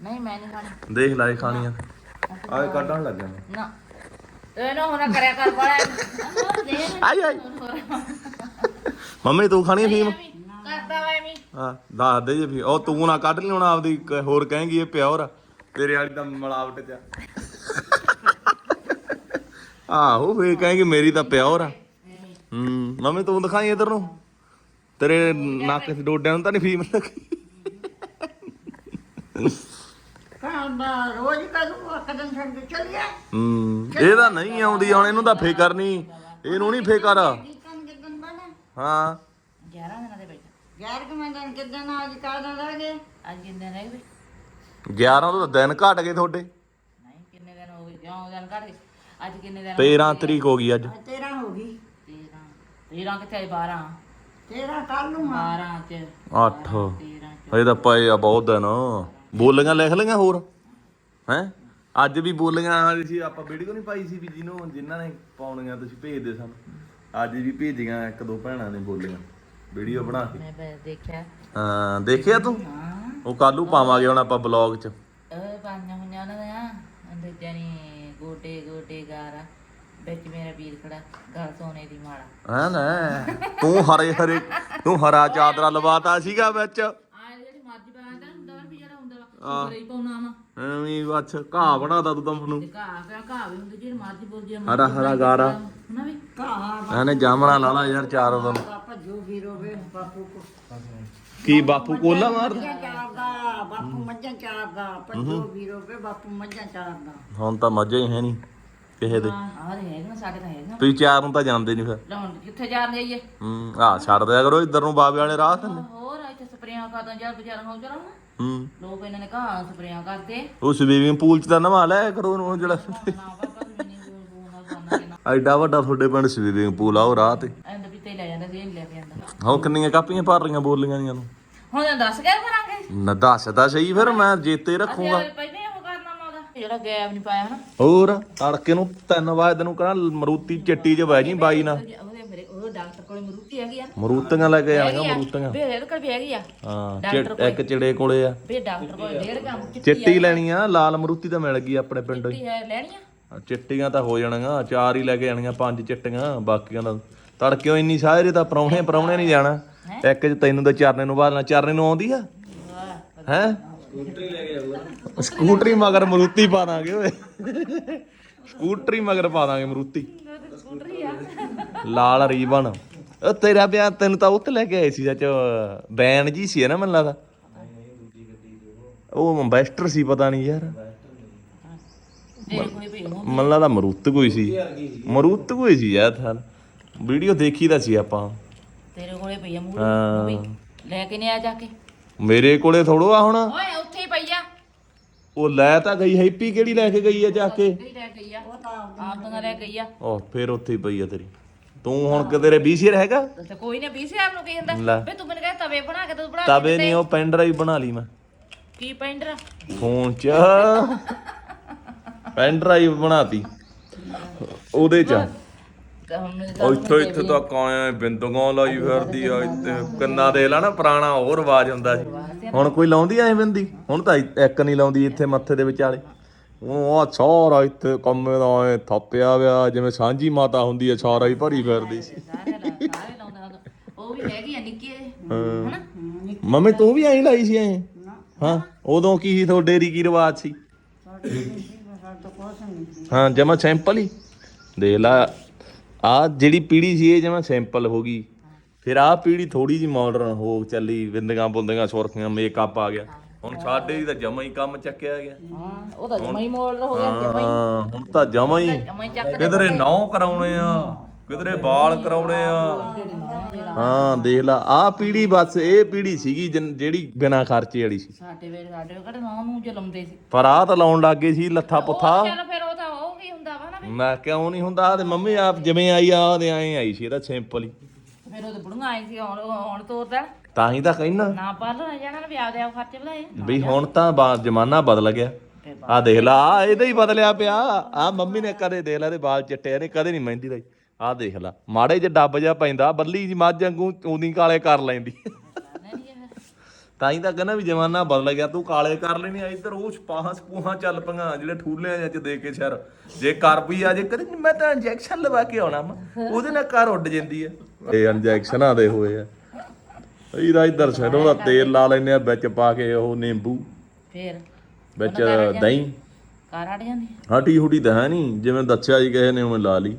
ਨਹੀਂ ਮੈਂ ਨਹੀਂ ਖਾਣੀ। ਦੇਖ ਲੈ ਖਾਣੀ ਆ ਆਏ ਕੱਢਣ ਲੱਗਾ ਨਾ। ਇਹ ਨਾ ਹੋਣਾ ਕਰਿਆ ਕਰ ਬੜਾ ਆਈ ਆਈ। ਮੰਮੀ ਤੂੰ ਖਾਣੀ ਫੀਮ? ਕਰਦਾ ਵਾ ਐਵੇਂ। ਹਾਂ ਦੱਸ ਦੇ ਜੇ ਫੀ ਉਹ ਤੂੰ ਨਾ ਕੱਢ ਲਈ ਹੁਣ ਆਪਦੀ ਹੋਰ ਕਹੇਂਗੀ ਇਹ ਪਿਓਰ। ਤੇਰੇ ਵਾਲੀ ਤਾਂ ਮਿਲਾਵਟ ਚ ਆ। ਆਹੋ ਫੇਰ ਕਹੇਂਗੀ ਮੇਰੀ ਤਾਂ ਪਿਓਰ ਆ। ਹੂੰ ਮੰਮੀ ਤੂੰ ਦਿਖਾਈ ਇਧਰ ਨੂੰ। ਤੇਰੇ ਨੱਕ ਤੇ ਡੋਡਿਆਂ ਨੂੰ ਤਾਂ ਨਹੀਂ ਫੀਮ ਲੱਗੀ। ਖਾਂਦਾ ਰੋਜ਼ ਕਰੂ ਇੱਕ ਦਿਨ ਛੱਡ ਕੇ ਚੱਲਿਆ। ਹੂੰ ਇਹ ਤਾਂ ਨਹੀਂ ਆਉਂਦੀ ਹੁਣ ਇਹਨੂੰ ਤਾਂ ਫਿਕਰ ਨਹੀਂ ਇਹਨੂੰ ਨਹੀਂ ਫਿਕਰ। ਹਾਂ। 11 ਦਿਨਾਂ ਦੇ ਰਹਿ ਗਏ ਅੱਜ ਕਿੰਨੇ ਰਹਿ ਗਏ? 11 ਤੋਂ ਦਿਨ ਘਟ ਗਏ ਤੁਹਾਡੇ। ਨਹੀਂ ਕਿੰਨੇ ਦਿਨ ਹੋ ਗਏ? ਕਿਉਂ ਦਿਨ ਕੱਢ ਗਏ? ਅੱਜ ਕਿੰਨੇ ਦਿਨ 13 ਤਰੀਕ ਹੋ ਗਈ ਅੱਜ। ਅੱਜ 13 ਹੋ ਗਈ। 13 13 ਕਿੱਥੇ ਆਈ? 12 13 ਕੱਲ ਨੂੰ ਆ। 12 ਚ। 8 13 ਹਜੇ ਤਾਂ ਪਏ ਆ ਬਹੁਤ ਦਿਨ। ਬੋਲੀਆਂ ਲਿਖ ਲਈਆਂ ਹੋਰ? ਹੈ? ਅੱਜ ਵੀ ਬੋਲੀਆਂ ਆ ਸੀ। ਆਪਾਂ ਵੀਡੀਓ ਨਹੀਂ ਪਾਈ ਸੀ ਵੀ ਜਿਹਨੂੰ ਜਿਨ੍ਹਾਂ ਨੇ ਪਾਉਣੀਆਂ ਤੁਸੀਂ ਭੇਜਦੇ ਸਾਨੂੰ। ਅੱਜ ਵੀ ਭੇਜੀਆਂ ਇੱਕ ਦੋ ਭੈਣਾਂ ਨੇ ਬੋਲੀਆਂ। ਵੀਡੀਓ ਬਣਾ ਕੇ। ਮੈਂ ਬਸ ਦੇਖਿਆ। ਹਾਂ ਦੇਖਿਆ ਤੂੰ? ਉਹ ਕੱਲੂ ਪਾਵਾਂਗੇ ਹੁਣ ਆਪਾਂ ਬਲੌਗ 'ਚ। ਓਏ ਪਾਈਆਂ ਹੋਈਆਂ ਉਹਨਾਂ ਦੀਆਂ। ਅੰਦਰ ਜਾਨੀ ਗੋਟੇ ਗੋਟੇ ਗਾਰਾ ਵਿੱਚ ਮੇਰਾ ਵੀਰ ਖੜਾ ਗਲ ਸੋਨੇ ਦੀ ਮਾਲਾ। ਹਾਂ ਨਾ? ਤੂੰ ਹਰੇ ਹਰੇ ਤੂੰ ਹਰਾ ਚਾਦਰਾ ਲਵਾਤਾ ਸੀਗਾ ਵਿੱਚ। ਆਹ ਜਿਹੜੀ ਮਰਜ਼ੀ ਪਾਇਆ ਤਾਂ ਹੁੰਦਾ ਵੀ ਜਿਹੜਾ ਹੁੰਦਾ ਵਾ ਉਹ ਹੀ ਪਾਉਣਾ ਵਾ। ਐਵੇਂ ਬੱਚ ਘਾਹ ਬਣਾਦਾ ਤੂੰ ਤਾਂ ਮੈਨੂੰ। ਤੇ ਘਾਹ ਪਿਆ ਘਾਹ ਵੀ ਹੁੰਦੀ ਜਿਹੜੀ ਮਰਜ਼ੀ ਬੋਲਦੀ ਆ ਹਰਾ ਹਰਾ ਗਾਰਾ। ਹਨਾ ਵੀ? ਕਹਾ ਇਹਨੇ ਜਾਮਣਾ ਲਾ ਲਾ ਯਾਰ ਚਾਰ ਦਿਨ। ਭੱਜੋ ਵੀਰੋ ਵੇ ਬਾਪੂ ਕੋ। ਕੀ ਬਾਪੂ ਕੋਲਾ ਮਾਰਦਾ ਮੱਝਾਂ ਚਾਰਦਾ ਬਾਪੂ ਮੱਝਾਂ ਚਾਰਦਾ ਭੱਜੋ ਵੀਰੋ ਵੇ ਬਾਪੂ ਮੱਝਾਂ ਚਾਰਦਾ ਹੁਣ ਤਾਂ ਮੱਝਾਂ ਹੀ ਹੈ ਨਹੀਂ ਕਿਸੇ ਦੇ ਆਹ ਦੇ ਹੈਗਾ ਸਾਡੇ ਤਾਂ ਹੈਗਾ ਤੁਸੀਂ ਚਾਰ ਨੂੰ ਤਾਂ ਜਾਂਦੇ ਨਹੀਂ ਫਿਰ ਲਾਉਣ ਕਿੱਥੇ ਜਾਣ ਜਾਈਏ ਹੂੰ ਆ ਛੱਡ ਦਿਆ ਕਰੋ ਇੱਧਰ ਨੂੰ ਬਾਬੇ ਵਾਲੇ ਰਾਹ ਥੱਲੇ ਹੋਰ ਇੱਥੇ ਸਪਰੇਆਂ ਕਰਦਾ ਜਾਂ ਵਿਚਾਰਾ ਹੋ ਜਰਾ ਹੂੰ ਲੋਕ ਇਹਨਾਂ ਨੇ ਘਾਹ ਸਪਰੇਆਂ ਕਰਦੇ ਉਹ ਸਵੀਮਿੰਗ ਪੂਲ ਚ ਤਾਂ ਨਵਾ ਲਿਆ ਕਰੋ ਉਹਨੂੰ ਜਿਹੜਾ ਐਡਾ ਵੱਡਾ ਤੁਹਾਡੇ ਪਿੰਡ ਸਵੀਮਿੰਗ ਪੂਲ ਆ ਉਹ ਰਾਹ ਤੇ ਐਂਡ ਲੈ ਜਾਂਦਾ ਸੀ ਇਹ ਨੀ ਲੈ ਕੇ ਜਾਂਦਾ। ਹੋ ਕਿੰਨੀਆਂ ਕਾਪੀਆਂ ਭਰ ਰਹੀਆਂ ਬੋਲੀਆਂ ਦੀਆਂ ਨੂੰ? ਹੁਣ ਦੱਸ ਕੇ ਕਰਾਂਗੇ ਨਾ ਦੱਸਦਾ ਸਹੀ ਫਿਰ ਮੈਂ ਜੇਤੇ ਰੱਖੂਗਾ। ਅਸੀਂ ਪਹਿਲੇ ਉਹ ਕਰਨਾ ਮੈਂ ਉਹਦਾ। ਜਿਹੜਾ ਗੈਪ ਨਹੀਂ ਪਾਇਆ ਹਨਾ। ਹੋਰ ਤੜਕੇ ਨੂੰ 3 ਵਜੇ ਤੈਨੂੰ ਕਹਣਾ ਮਰੂਤੀ ਚੱਟੀ 'ਚ ਬਹਿ ਜੀ ਬਾਈ ਨਾਲ। ਉਹਦੇ ਮੇਰੇ ਉਹ ਡਾਕਟਰ ਕੋਲ ਮਰੂਤੀ ਹੈਗੀ ਆ। ਮਰੂਤੀਆਂ ਲੈ ਕੇ ਆਣੀਆਂ ਮਰੂਤੀਆਂ। ਵੀ ਇਹਦੇ ਕੋਲ ਵੀ ਹੈਗੀ ਆ। ਹਾਂ ਚਿ- ਇੱਕ ਚਿੜੇ ਕੋਲੇ ਆ। ਵੀ ਡਾਕਟਰ ਕੋਲ ਡੇਢ ਕੰਮ ਚਿੱਟੀ ਚਿੱਟੀ ਲੈਣੀ ਆ ਲਾਲ ਮਰੂਤੀ ਤਾਂ ਮਿਲ ਗਈ ਆਪਣੇ ਪਿੰਡੋਂ ਹੀ। ਹੈ ਲੈਣੀ ਆ। ਆ, ਚਿੱਟੀਆਂ ਤਾਂ ਹੋ ਜਾਣੀਆਂ ਚਾਰ ਹੀ ਲੈ ਕੇ ਆਣੀਆਂ ਪੰਜ ਚਿੱਟੀਆਂ ਬਾਕੀਆਂ ਦਾ ਤੜਕਿਓ ਇੰਨੀ ਸਾਰੇ ਤਾਂ ਪਰੌਣੇ ਪਰੌਣੇ ਨਹੀਂ ਜਾਣਾ। ਇੱਕ ਚ ਤੈਨੂੰ ਤਾਂ ਚਰਨੇ ਨੂੰ ਬਾਦਣਾ ਚਰਨੇ ਨੂੰ ਆਉਂਦੀ ਆ? ਹੈ? ਸਕੂਟਰੀ ਲੈ ਕੇ ਸਕੂਟਰੀ ਮਗਰ ਮਰੂਤੀ ਪਾ ਦਾਂਗੇ ਓਏ। ਸਕੂਟਰੀ ਮਗਰ ਪਾ ਦਾਂਗੇ ਮਰੂਤੀ। ਲਾਲ ਰੀਬਨ। ਉਹ ਤੇਰਾ ਵਿਆਹ ਤੈਨੂੰ ਤਾਂ ਉੱਥੇ ਲੈ ਕੇ ਆਏ ਸੀ ਸੱਚ। ਬੈਨ ਜੀ ਸੀ ਨਾ ਮੈਨੂੰ ਲੱਗਦਾ। ਉਹ ਅੰਬੈਸਟਰ ਸੀ ਪਤਾ ਨਹੀਂ ਯਾਰ। ਮੈਨੂੰ ਲੱਗਦਾ ਮਰੂਤ ਕੋਈ ਸੀ। ਮਰੂਤ ਕੋਈ ਸੀ ਯਾਰ ਥਾਲ ਵੀਡੀਓ ਦੇਖੀ ਤਾਂ ਸੀ ਆਪਾਂ। ਤੇਰੇ ਕੋਲੇ ਪਈ ਆ ਮੂੰਹ। ਹਾਂ। ਲੈ ਕੇ ਨਹੀਂ ਆ ਜਾ ਕੇ? ਮੇਰੇ ਕੋਲੇ ਥੋੜੋ ਆ ਹੁਣ। ਓਏ ਉੱਥੇ ਹੀ ਪਈ ਆ। ਉਹ ਲੈ ਤਾਂ ਗਈ ਹੈਪੀ ਕਿਹੜੀ ਲੈ ਕੇ ਗਈ ਆ ਜਾ ਕੇ? ਕਿਹੜੀ ਲੈ ਗਈ ਆ। ਆਪ ਤਾਂ ਲੈ ਗਈ ਆ। ਉਹ ਫੇਰ ਉੱਥੇ ਹੀ ਪਈ ਆ ਤੇਰੀ। ਤੂੰ ਹੁਣ ਕਿ ਤੇਰੇ ਬੀਸੀਅਰ ਹੈਗਾ? ਤੇ ਕੋਈ ਨਾ 20000 ਨੂੰ ਕੀ ਹੁੰਦਾ ਲੈ। ਵੇ ਤੂੰ ਮੈਨੂੰ ਕਹਿ ਤਵੇ ਬਣਾ ਕੇ ਤੂੰ ਬਣਾ ਕੇ ਤਵੇ ਨਹੀਂ ਉਹ ਪੈਨ ਡਰਾਈਵ ਬਣਾ ਲਈ ਮੈਂ। ਕੀ ਪੈਂਡਰ ਫੋਨ 'ਚ। ਪੈਨ ਡਰਾਈਵ ਬਣਾਤੀ। ਉਹਦੇ 'ਚ। ਉਹ ਇੱਥੋਂ ਇੱਥੇ ਤੱਕ ਆਇਆ ਬਿੰਦੂਆਂ ਲਾਈ ਫਿਰਦੀ ਆ ਇੱਥੇ ਕੰਨਾਂ ਦੇ ਲਾ ਨਾ ਪੁਰਾਣਾ ਹੋਰ ਆਵਾਜ਼ ਹੁੰਦਾ ਸੀ। ਹੁਣ ਕੋਈ ਲਾਉਂਦੀ ਐ ਬਿੰਦੀ? ਹੁਣ ਤਾਂ ਇੱਕ ਨਹੀਂ ਲਾਉਂਦੀ ਇੱਥੇ ਮੱਥੇ ਦੇ ਵਿਚਾਲੇ। ਉਹ ਆ ਸਾਰਾ ਇੱਥੇ ਕੰਮੇ ਦਾ ਐ ਥੱਪਿਆ ਵਿਆ ਜਿਵੇਂ ਸਾਂਝੀ ਮਾਤਾ ਹੁੰਦੀ ਐ ਸਾਰਾ ਹੀ ਭਰੀ ਫਿਰਦੀ ਸੀ। ਉਹ ਵੀ ਹੈਗੀ ਆ ਨਿੱਕੀ ਹਨਾ? ਮੰਮੀ ਤੂੰ ਵੀ ਐਂ ਲਾਈ ਸੀ ਐਂ? ਹਾਂ ਉਦੋਂ ਕੀ ਸੀ ਤੁਹਾਡੇ ਰੀ ਕੀ ਰਿਵਾਜ ਸੀ। ਹਾਂ ਜਮਾ ਸਿੰਪਲ ਹੀ। ਦੇਖ ਲਾ ਆ ਜਿਹੜੀ ਪੀੜੀ ਸੀ ਇਹ ਜਮਾ ਸਿੰਪਲ ਹੋ ਗਈ। ਫਿਰ ਆ ਪੀੜੀ ਥੋੜੀ ਜੀ ਮਾਡਰਨ ਹੋ ਚੱਲੀ ਬਿੰਦੀਆਂ ਬੁੰਦੀਆਂ ਸੁਰਖੀਆਂ ਮੇਕਅਪ ਆ ਗਿਆ। ਹੁਣ ਸਾਡੇ ਦੀ ਤਾਂ ਜਮਾ ਹੀ ਕੰਮ ਚੱਕਿਆ ਗਿਆ। ਹਾਂ ਉਹ ਤਾਂ ਜਮਾ ਹੀ ਮੋੜ ਹੋ ਗਿਆ ਜਮਾ ਹੀ ਹਾਂ ਹੁਣ ਤਾਂ ਜਮਾ ਹੀ ਕਿਧਰੇ ਨੌ ਕਰਾਉਣੇ ਆ ਕਿਧਰੇ ਵਾਲ ਕਰਾਉਣੇ ਆ। ਹਾਂ ਦੇਖ ਲਾ ਆ ਪੀੜੀ ਬਸ ਇਹ ਪੀੜੀ ਸੀਗੀ ਜਿਹੜੀ ਬਿਨਾ ਖਰਚੇ ਵਾਲੀ ਸੀ। ਸਾਡੇ ਵੇਲੇ ਸਾਡੇ ਕਿਹੜੇ ਨਾਂ ਨੂੰ ਜਲਮਦੇ ਸੀ। ਪਰ ਆ ਤਾਂ ਲਾਉਣ ਲੱਗ ਗਏ ਸੀ ਲੱਥਾ ਪੁੱਥਾ। ਚੱਲ ਫਿਰ ਉਹ ਤਾਂ ਉਹ ਕੀ ਹੁੰਦਾ ਵਾ ਨਾ ਵੀ ਮੈਂ ਕਿਉਂ ਨਹੀਂ ਹੁੰਦਾ ਤੇ ਮੰਮੀ ਆਪ ਜਿਵੇਂ ਆਈ ਆ ਉਹਦੇ ਐਂ ਆਈ ਸੀ ਇਹਦਾ ਸਿੰਪਲ ਹੀ। ਫਿਰ ਉਹ ਤੇ ਬੁੜੀਆਂ ਆਈ ਸੀ ਹੁਣ ਹੁਣ ਤੋਰਦਾ। ਤਾਂ ਹੀ ਤਾਂ ਕਹਿਣਾ ਨਾ ਪਾਲਣਾ ਜਾਣਾ ਨਾ ਵੀ ਆਪਦੇ ਆਪ ਖਰਚੇ ਵਧਾਏ। ਵੀ ਹੁਣ ਤਾਂ ਬਾ- ਜ਼ਮਾਨਾ ਬਦਲ ਗਿਆ। ਆ ਦੇਖ ਲਾ ਆ ਇਹਦਾ ਹੀ ਬਦਲਿਆ ਪਿਆ। ਆ ਮੰਮੀ ਨੇ ਕਦੇ ਦੇਖ ਲਾ ਇਹਦੇ ਵਾਲ ਚਿੱਟੇ ਇਹਨੇ ਕਦੇ ਨਹੀਂ ਮਹਿੰਦੀ ਲਾਈ। ਆ ਦੇਖ ਲਾ ਮਾੜੇ ਜੇ ਡੱਬ ਜਾ ਪੈਂਦਾ ਬੱਲੀ ਜੀ ਮੱਝ ਵਾਂਗੂ ਉਹਦੀ ਕਾਲੇ ਕਰ ਲੈਂਦੀ। ਤਾਂ ਹੀ ਤਾਂ ਕਹਿੰਦਾ ਵੀ ਜ਼ਮਾਨਾ ਬਦਲ ਗਿਆ ਤੂੰ ਕਾਲੇ ਕਰ ਲੈਣੀ ਆ ਇੱਧਰ ਉਹ ਸਪਾਹਾਂ ਸਪੂਹਾਂ ਚੱਲ ਪਈਆਂ ਜਿਹੜੇ ਠੂਲਿਆਂ ਚ ਦੇ ਕੇ ਸ਼ਰ ਜੇ ਕਰ ਪਈ ਆ ਜੇ ਕਦੇ ਮੈਂ ਤਾਂ ਇੰਜੈਕਸ਼ਨ ਲਵਾ ਕੇ ਆਉਣਾ ਵਾ ਉਹਦੇ ਨਾਲ ਕਾਰ ਉੱਡ ਜਾਂਦੀ ਆ। ਇਹ ਇੰਜੈਕਸ਼ਨਾਂ ਦੇ ਹੋਏ ਆ। ਇਹਦਾ ਇੱਧਰ ਸਰੋਂ ਦਾ ਤੇਲ ਲਾ ਲੈਨੇ ਆ ਵਿੱਚ ਪਾ ਕੇ ਉਹ ਨਿੰਬੂ ਫਿਰ? ਵਿੱਚ ਦਹੀਂ। ਕਾਰ ਅੜ ਜਾਂਦੀ? ਹਟੀ ਹੁਟੀ ਤਾਂ ਹੈ ਨਹੀਂ ਜਿਵੇਂ ਦੱਸਿਆ ਜੀ ਕਿਸੇ ਨੇ ਉਵੇਂ ਲਾ ਲਈ।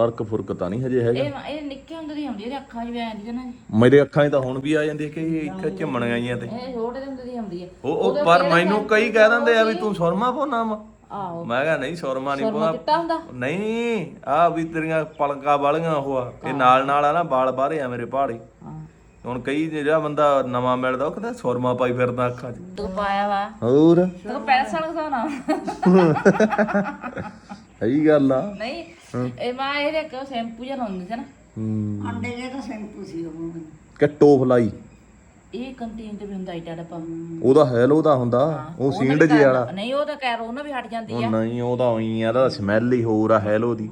ਫ਼ਰਕ ਫੁਰਕ ਤਾਂ ਨਹੀਂ ਹਜੇ ਹੈਗਾ। ਇਹ ਇਹ ਨਿੱਕੇ ਹੁੰਦੇ ਦੀ ਹੁੰਦੀ ਇਹਦੇ ਅੱਖਾਂ 'ਚ ਵੀ ਆਉਂਦੀ ਹੈ ਨਾ ਮੇਰੇ ਅੱਖਾਂ 'ਚ ਤਾਂ ਹੁਣ ਵੀ ਆ ਜਾਂਦੀ ਹੈ ਕਿ ਇਹ ਇੱਕ ਝਿਮਣ ਆਈਆਂ ਤੇ। ਇਹ ਛੋਟੇ ਹੁੰਦੇ ਦੀ ਹੁੰਦੀ ਹੈ ਉਹ ਉਹ ਪਰ ਮੈਨੂੰ ਕਈ ਕਹਿ ਦਿੰਦੇ ਆ ਵੀ ਤੂੰ ਸੁਰਮਾ ਪਾਉਣਾ ਵਾ। ਆਹੋ। ਮੈਂ ਕਿਹਾ ਨਹੀਂ ਸੁਰਮਾ ਨਹੀਂ ਸੁਰਮਾ ਚਿੱਟਾ ਹੁੰਦਾ। ਪਾਉਣਾ ਨਹੀਂ ਆ ਵੀ ਤੇਰੀਆਂ ਪਲਕਾਂ ਵਾਲੀਆਂ ਉਹ ਆ ਇਹ ਨਾਲ ਨਾਲ ਆ ਨਾ ਵਾਲ ਬਾਹਰੇ ਆ ਮੇਰੇ ਪਹਾੜੇ। ਹਾਂ। ਹੁਣ ਕਈ ਜਿਹੜਾ ਬੰਦਾ ਨਵਾਂ ਮਿਲਦਾ ਉਹ ਕਹਿੰਦਾ ਸੁਰਮਾ ਪਾਈ ਫਿਰਦਾ ਅੱਖਾਂ 'ਚ। ਤੂੰ ਪਾਇਆ ਵਾ। ਹੋਰ? ਤੂੰ ਪੈਸਾ ਲਗਾਉਣਾ ਸਹੀ ਗੱਲ ਆ। ਨਹੀਂ ਇਹ ਮਾਂ ਇਹਦੇ ਕੋ ਸ਼ੈਂਪੂ ਜਿਹਾ ਲਾਉਂਦੀ ਸੀ ਨਾ। ਹੂੰ। ਅੰਡੇ ਜੇ ਤਾਂ ਸ਼ੈਂਪੂ ਸੀ ਉਹ ਕਿੱਟੋ ਫਲਾਈ ਇਹ ਕੰਟੀਨ ਤੇ ਵੀ ਹੁੰਦਾ ਇਟਾ ਡੱਬਾ। ਉਹਦਾ ਹੈਲੋ ਦਾ ਹੁੰਦਾ ਉਹ ਸੀਂਡ ਜੇ ਵਾਲਾ। ਨਹੀਂ ਉਹ ਤਾਂ ਕੈਰ ਉਹਨਾਂ ਵੀ ਹਟ ਜਾਂਦੀ ਉਹ ਆ। ਨਹੀਂ ਉਹਦਾ ਉਹੀ ਆ ਉਹਦਾ ਸਮੈਲ ਹੀ ਹੋਰ ਆ ਹੈਲੋ ਦੀ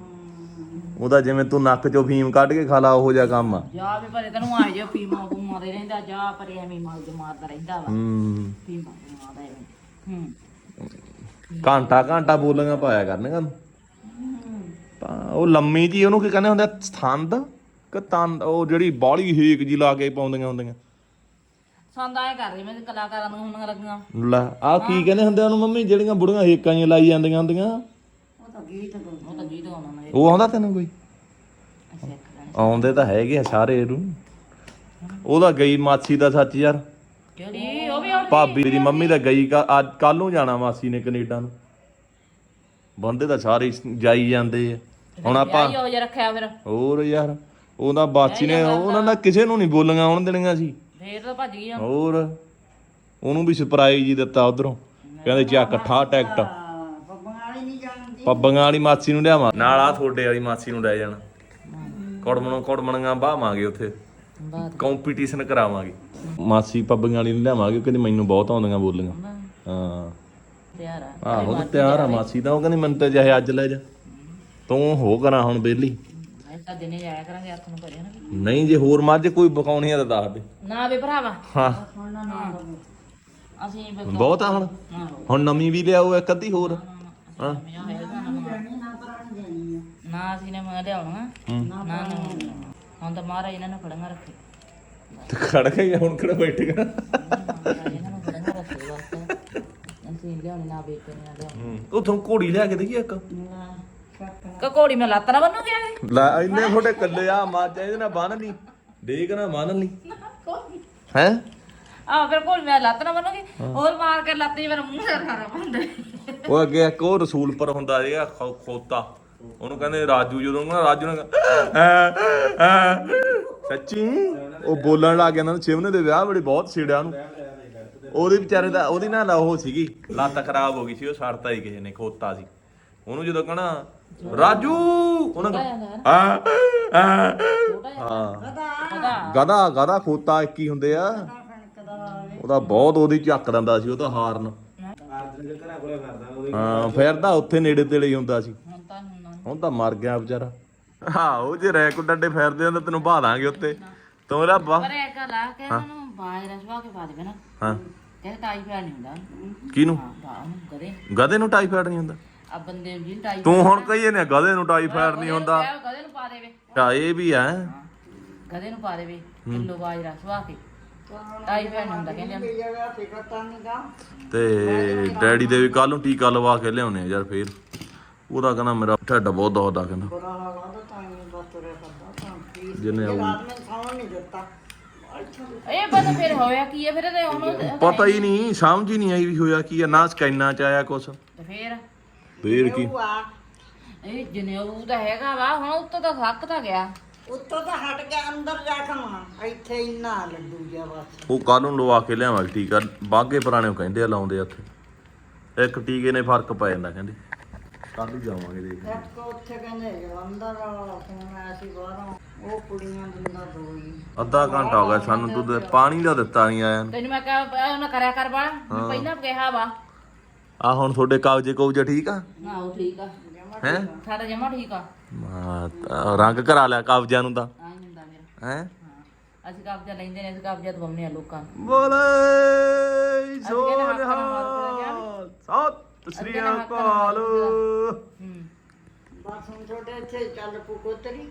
ਉਹਦਾ ਜਿਵੇਂ ਤੂੰ ਨੱਕ ਚੋਂ ਫੀਮ ਕੱਢ ਕੇ ਖਾ ਲਾ ਉਹੋ ਜਿਹਾ ਕੰਮ ਆ। ਜਾ ਵੀ ਭਰੇ ਤੈਨੂੰ ਆ ਜਾ ਪੀਮਾ ਪੂਮਾ ਦੇ ਰਹਿੰਦਾ ਜਾ ਪਰੇ ਐਵੇਂ ਮਲ ਦੇ ਮਾਰਦਾ ਰਹਿੰਦਾ ਵਾ। ਹੂੰ। ਪੀਮਾ ਪੂਮਾ ਦਾ ਐਵੇਂ। ਹੂੰ। ਘੰਟਾ ਘੰਟਾ ਬੋਲੀਆਂ ਪਾਇਆ ਕਰਨਗਾ ਤਾਂ। ਉਹ ਲੰਮੀ ਜੀ ਉਹਨੂੰ ਕੀ ਕਹਿੰਦੇ ਹੁੰਦੇ ਥੰਦ ਕਿ ਤੰਦ? ਉਹ ਜਿਹੜੀ ਬਾਲੀ ਹੀਕ ਜੀ ਲਾ ਕੇ ਪਾਉਂਦੀਆਂ ਹੁੰਦੀਆਂ। ਸੰਦਾ ਐ ਕਰ ਰਹੀ ਮੈਂ ਕਲਾਕਾਰਾਂ ਨੂੰ ਹੁਣ ਲੱਗੀਆਂ। ਲੈ ਆ ਕੀ ਕਹਿੰਦੇ ਹੁੰਦੇ ਉਹਨੂੰ ਮੰਮੀ? ਜਿਹੜੀਆਂ ਬੁੜੀਆਂ ਹੀਕਾਂ ਜਿਹੀਆਂ ਲਾਈ ਜਾਂਦੀਆਂ ਹੁੰਦੀਆਂ। ਉਹ ਤਾਂ ਗੀਤ ਉਹ ਤਾਂ ਗੀਤ ਗਾਉਣਾ ਮੇਰੇ ਉਹ ਆਉਂਦਾ ਤੈਨੂੰ ਕੋਈ? ਸਿੱਖ ਲੈਣੇ ਆਉਂਦੇ ਤਾਂ ਹੈਗੇ ਆ ਸਾਰੇ ਨੂੰ ਉਹਦਾ ਗਈ ਮਾਸੀ ਦਾ ਸੱਚ ਯਾਰ। ਕਿਹੜੀ? ਉਹ ਵੀ ਹੁਣ ਭਾਬੀ ਦੀ ਮੰਮੀ ਤਾਂ ਗਈ ਕੱਲ ਨੂੰ ਜਾਣਾ ਮਾਸੀ ਨੇ ਕੈਨੇਡਾ ਨੂੰ। ਬੰਦੇ ਤਾਂ ਸਾਰੇ ਜਾਈ ਜਾਂਦੇ ਆ। ਹੁਣ ਆਪਾਂ ਹੀ ਹੋ ਜਾ ਰੱਖਿਆ ਫਿਰ। ਹੋਰ ਯਾਰ ਉਹਦਾ ਬਾਚੀ ਨੇ ਉਹਨਾਂ ਨਾਲ ਕਿਸੇ ਨੂੰ ਨਹੀਂ ਬੋਲੀਆਂ ਆਉਣ ਦੇਣੀਆਂ ਸੀ। ਫੇਰ ਤਾਂ ਭੱਜ ਗਈ ਹੋਰ ਉਹਨੂੰ ਵੀ ਸਰਪ੍ਰਾਈਜ਼ ਹੀ ਦਿੱਤਾ ਉਧਰੋਂ। ਕਹਿੰਦੇ ਚੱਕ ਠਾ ਟਿਕਟ। ਬੱਬਾਂ ਵਾਲੀ ਮਾਸੀ ਨੂੰ ਲਿਆਵਾਂ। ਨਾਲ ਆ ਤੁਹਾਡੇ ਵਾਲੀ ਮਾਸੀ ਨੂੰ ਲੈ ਜਾਣਾ। ਕੁੜਮਣੋਂ ਕੁੜਮਣੀਆਂ ਬਾਹਾਂਗੇ ਉੱਥੇ। ਕੰਪੀਟੀਸ਼ਨ ਕਰਾਵਾਂਗੇ। ਮਾਸੀ ਪੱਬਾਂ ਵਾਲੀ ਨੂੰ ਲਿਆਵਾਂਗੇ ਕਹਿੰਦੀ ਮੈਨੂੰ ਬਹੁਤ ਆਉਂਦੀਆਂ ਬੋਲੀਆਂ। ਹਾਂ। ਪਿਆਰ ਆ। ਆਹੋ ਤਿਆਰ ਆ ਮਾਸੀ ਤਾਂ ਉਹ ਕਹਿੰਦੀ ਮੈਨੂੰ ਤਾਂ ਚਾਹੇ ਅੱਜ ਲੈ ਜਾ। ਤੂੰ ਹੋ ਕਰਾਂ ਹੁਣ ਬੇਲੀ। ਅਸੀਂ ਤਾਂ ਦਿਨੇ ਜਾਇਆ ਕਰਾਂਗੇ ਹੱਥ ਨੂੰ ਭਰਿਆ ਨਾ ਨਹੀਂ ਜੇ ਹੋਰ ਮੱਝ ਕੋਈ ਬਕਾਉਣੀ ਆ ਤਾਂ ਦੱਸ ਦੇ। ਨਾ ਵੇ ਭਰਾਵਾ। ਹਾਂ। ਅਸੀਂ ਬਹੁਤ ਆ ਹੁਣ। ਹੁਣ ਨਵੀਂ ਵੀ ਲਿਆਓ ਇੱਕ ਅੱਧੀ ਹੋਰ। ਹਾਂ ਨਾ ਅਸੀਂ ਨੇ। ਮੈਂ ਲਿਆਉਣਾ। ਨਾ ਨਾ ਹੁਣ ਤਾਂ ਮਹਾਰਾਜ ਇਹਨਾਂ ਨੂੰ ਖੜੀਆਂ ਰੱਖੇ। ਤੇ ਖੜ ਕੇ ਹੁਣ ਕਿਹੜਾ ਬੈਠੇਗਾ? ਮਹਾਰਾਜ ਇਹਨਾਂ ਨੂੰ ਖੜੀਆਂ ਰੱਖੇ ਬਸ। ਅਸੀਂ ਲਿਆਉਣੀ ਨਾ ਵੇਚਣੀ ਨਾ ਲਿਆਉਣੀ। ਉਹ ਤੁਹਾਨੂੰ ਘੋੜੀ ਲਿਆ ਕੇ ਦਈਏ ਇੱਕ। ਕ ਕੋੜੀ ਮੈਂ ਲੱਤ ਨਾ ਬੰਨੂ ਗਿਆ ਲੈ ਇੰਨੇ ਤੁਹਾਡੇ ਕੱਲੇ ਆ ਮੱਝ ਇਹਦੇ ਨਾਲ ਬੰਨ ਲਈ ਦੇਖ ਨਾ ਬੰਨ ਲਈ ਹੈ? ਆ ਫਿਰ ਕੋਲ ਮੈਂ ਲੱਤ ਨਾ ਬੰਨੂਗੀ ਹੋਰ ਮਾਰ ਕੇ ਲੱਤ ਹੀ ਮੇਰਾ ਮੂੰਹ ਤੇ ਖਾਰਾ ਬੰਦ ਉਹ ਅੱਗੇ ਇੱਕ ਉਹ ਰਸੂਲਪੁਰ ਹੁੰਦਾ ਸੀਗਾ ਖੋ- ਖੋਤਾ। ਉਹਨੂੰ ਕਹਿੰਦੇ ਰਾਜੂ ਜਦੋਂ ਨਾ ਰਾਜੂ ਨੇ ਕਹਿ- ਐ, ਐ, ਸੱਚੀ? ਉਹ ਬੋਲਣ ਲੱਗ ਗਿਆ ਨਾ ਸ਼ਿਵਨੇ ਦੇ ਵਿਆਹ ਵੇਲੇ ਬਹੁਤ ਛੇੜਿਆ ਉਹਨੂੰ। ਉਹਦੇ ਵਿਚਾਰੇ ਦਾ ਉਹਦੀ ਨਾ ਉਹ ਸੀਗੀ ਲੱਤ ਖਰਾਬ ਹੋ ਗਈ ਸੀ ਉਹ ਛੱਡਤਾ ਹੀ ਕਿਸੇ ਨੇ ਖੋਤਾ ਸੀ। ਉਹਨੂੰ ਜਦੋਂ ਕਹਣਾ ਰਾਜੂ! ਉਹਨਾਂ ਆ ਹਾਂ ਗਦਾ ਗਦਾ ਖੋਤਾ ਇੱਕ ਹੀ ਹੁੰਦੇ ਆ। ਉਹਦਾ ਬਹੁਤ ਉਹਦੀ ਚੱਕ ਦਿੰਦਾ ਸੀ ਉਹ ਤਾਂ ਹਾਰਨ। ਹਾਂ ਫਿਰਦਾ ਉੱਥੇ ਨੇੜੇ ਤੇੜੇ ਹੀ ਹੁੰਦਾ ਸੀ। ਹੁਣ ਤਾਂ ਤਾਂ ਮਰ ਗਿਆ ਵਿਚਾਰਾ। ਹਾਂ ਉਹ ਜੇ ਰੈਕ ਡੱਡੇ ਫਿਰਦੇ ਹੁੰਦੇ ਤੈਨੂੰ ਬਹਾ ਦਾਂਗੇ ਉੱਤੇ। ਤੂੰ ਇਹਦਾ ਬਾ ਪਰ ਇੱਕ ਗੱਲ ਆ ਕਿ ਇਹਨਾਂ ਨੂੰ ਬਾਜ ਰਸਵਾ ਕੇ ਪਾ ਦੇਵੇ ਨਾ। ਹਾਂ। ਕਹਿੰਦੇ ਟਾਈ ਫੈਲ ਨਹੀਂ ਹੁੰਦਾ। ਕਿਹਨੂੰ? ਹਾਂ ਗਦੇ ਗਧੇ। ਨੂੰ ਟਾਈਫਾਇਡ ਨਹੀਂ ਹੁੰਦਾ। ਆ ਬੰਦੇ ਨੂੰ ਜੀ ਟਾਈ ਤੂੰ ਹੁਣ ਕਹੀਏ ਨੇ ਗਧੇ ਨੂੰ ਟਾਈਫਾਇਡ ਨਹੀਂ ਹੁੰਦਾ। ਗਦੇ ਨੂੰ ਪਾ ਦੇਵੇ। ਆ ਇਹ ਵੀ ਆ ਗਦੇ ਨੂੰ ਪਾ ਦੇਵੇ ਕਿਲੋ ਬਾਜ ਰਸਵਾ ਕੇ। ਟਾਈ ਫੈਲ ਨਹੀਂ ਹੁੰਦਾ ਕਹਿੰਦੇ ਤੇ ਡੈਡੀ ਦੇ ਵੀ ਕੱਲ ਨੂੰ ਟੀਕਾ ਲਵਾ ਕੇ ਲਿਆਉਣੇ ਆ ਯਾਰ ਫੇਰ। ਉਹਦਾ ਕਹਿੰਦਾ ਮੇਰਾ ਢਿੱਡ ਬਹੁਤ ਦੁਖਦਾ ਕਹਿੰਦਾ। ਤਾਂ ਹੀ ਤਾਂ ਜਿਹਨੇ ਇਹ ਪਤਾ ਫਿਰ ਹੋਇਆ ਕੀ ਹੈ ਫਿਰ ਇਹਦੇ ਉਹਨੂੰ ਪਤਾ ਹੀ ਨਹੀਂ ਸਮਝ ਹੀ ਨਹੀਂ ਆਈ ਵੀ ਹੋਇਆ ਕੀ ਆ ਨਾ ਸਕੈਨਾਂ ਚ ਆਇਆ ਕੁਛ। ਤੇ ਫਿਰ? ਫੇਰ ਕੀ? ਆ। ਇਹ ਜਨੇਊ ਦਾ ਹੈਗਾ ਵਾ ਹੁਣ ਉੱਤੋਂ ਤਾਂ ਥੱਕ ਤਾਂ ਗਿਆ। ਉੱਤੋਂ ਤਾਂ ਹਟ ਕੇ ਅੰਦਰ ਜਾ ਕੇ ਮਾਂ ਇੱਥੇ ਇੰਨਾ ਲੱਡੂ ਜਿਹਾ ਬਸ। ਉਹ ਕੱਲ ਨੂੰ ਲਵਾ ਕੇ ਲਿਆਵਾਂਗੇ ਟੀਕਾ। ਬਾਗੇ ਪੁਰਾਣੇ ਉਹ ਕਹਿੰਦੇ ਆ ਲਾਉਂਦੇ ਆ ਉੱਥੇ। ਇੱਕ ਟੀਕੇ ਨੇ ਫ਼ਰਕ ਪੈ ਜਾਂਦਾ ਕਹਿੰਦੇ। ਕੱਲ ਨੂੰ ਜਾਵਾਂਗੇ ਦੇਖ ਇੱਕ ਕੋ ਉੱਥੇ ਕਹਿੰਦੇ ਅੰਦਰ ਵਾਲਾ ਫੋਨ ਆਇਆ ਸੀ ਬਾਹਰੋਂ। ਉਹ ਕੁੜੀਆਂ ਦਿੰਦਾ ਦੋ ਹੀ। ਅੱਧਾ ਘੰਟਾ ਹੋ ਗਿਆ ਸਾਨੂੰ ਦੁੱਧ ਪਾਣੀ ਦਾ ਦਿੱਤਾ ਨਹੀਂ ਆਇਆ। ਤੈਨੂੰ ਮੈਂ ਕਿਹਾ ਉਹਨਾਂ ਕਰਿਆ ਕਰ ਬਾਲਾ ਮੈਂ ਪਹਿਲਾਂ ਕਿਹਾ ਵਾ। ਆ ਹੁਣ ਤੁਹਾਡੇ ਕਾਗਜ਼ੇ ਕੋਵਜੇ ਠੀਕ ਆ? ਉਹ ਠੀਕ ਆ। ਹੈ? ਸਾਡਾ ਜਮਾ ਠੀਕ ਆ। ਰੰਗ ਕਰਾ ਲਿਆ ਕਾਗਜ਼ਾਂ ਨੂੰ ਤਾਂ। ਆ ਹੀ ਹੁੰਦਾ ਮੇਰਾ। ਹੈ? ਹਾਂ ਅਸੀਂ ਕਬਜ਼ਾ ਲੈਂਦੇ ਨੇ ਅਸੀਂ ਕਬਜ਼ਾ ਦਵਾਉਂਦੇ ਆ ਲੋਕਾਂ ਨੂੰ। ਬੋਲੇ ਮਾਰ ਕੇ ਸਤਿ ਸ੍ਰੀ ਅਕਾਲ। ਬਸ ਹੁਣ ਤੁਹਾਡੇ ਇੱਥੇ ਚੱਲ ਪੂ ਕੋਤਰੀ।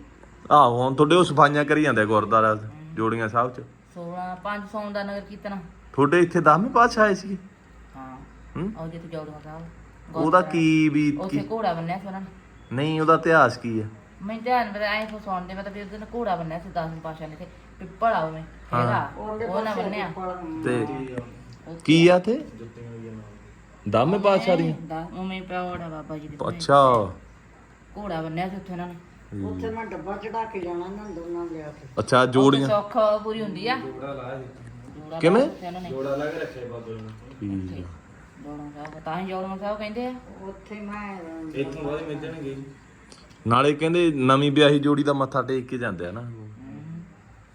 ਆਹੋ ਹੁਣ ਤੁਹਾਡੇ ਉਹ ਸਫਾਈਆਂ ਕਰੀ ਜਾਂਦੇ ਆ ਗੁਰਦੁਆਰਾ ਜੋੜੀਆਂ ਸਾਹਿਬ ਚ। 16 5 ਸੌਣ ਦਾ ਨਗਰ ਕੀਰਤਨ। ਤੁਹਾਡੇ ਇੱਥੇ 10ਵੇਂ ਪਾਤਸ਼ਾਹ ਆਏ ਸੀ ਹਾਂ? ਹੂੰ? ਉਹ ਜਿੱਥੇ ਜੋੜੂਗਾ ਸਾਹਿਬ ਉਹਦਾ ਕੀ ਵੀ ਉੱਥੇ ਘੋੜਾ ਬੰਨਿਆ ਸੀ ਉਹਨਾਂ ਨੇ। ਨਹੀਂ ਉਹਦਾ ਇਤਿਹਾਸ ਕੀ ਹੈ ਮੈਂ ਧਿਆਨ ਬਤਾ ਐ ਫੋ ਸੁਣਦੇ ਮਤਲਬ ਵੀ ਉਹਦੇ ਨਾਲ ਘੋੜਾ ਬੰਨਿਆ ਸੀ 10 ਪਾਸ਼ਾ ਨੇ ਤੇ ਪਿੱਪਲ ਆ ਉਹਨੇ ਹੈਗਾ ਉਹ ਨਾ ਬੰਨਿਆ। ਤੇ ਕੀ ਆ ਤੇ ਦਸਵੇਂ ਪਾਤਸ਼ਾਹ ਦੀ ਉਵੇਂ ਪਿਆੜਾ ਬਾਬਾ ਜੀ ਦੇ। ਅੱਛਾ। ਘੋੜਾ ਬੰਨਿਆ ਸੀ ਉੱਥੇ ਉਹਨਾਂ ਨੇ। ਉੱਥੇ ਮੈਂ ਡੱਬਾ ਚੜਾ ਕੇ ਜਾਣਾ ਇਹਨਾਂ ਦੋਨਾਂ ਲਿਆ ਕੇ। ਅੱਛਾ ਜੋੜੀਆਂ। ਸੁੱਖ ਪੂਰੀ ਹੁੰਦੀ ਆ। ਜੋੜਾ ਕਿਵੇਂ? ਉੱਥੇ ਉਹਨਾਂ ਨੇ। ਠੀਕ ਆ। ਜੋੜਾ ਸਾਹਿਬ ਤਾਂ ਹੀ ਜੋੜਾ ਸਾਹਿਬ ਕਹਿੰਦੇ ਆ। ਉੱਥੇ ਮੈਂ ਨਾਲੇ ਕਹਿੰਦੇ ਨਵੀਂ ਵਿਆਹੀ ਜੋੜੀ ਦਾ ਮੱਥਾ ਟੇਕ ਕੇ ਜਾਂਦੇ ਆ ਨਾ।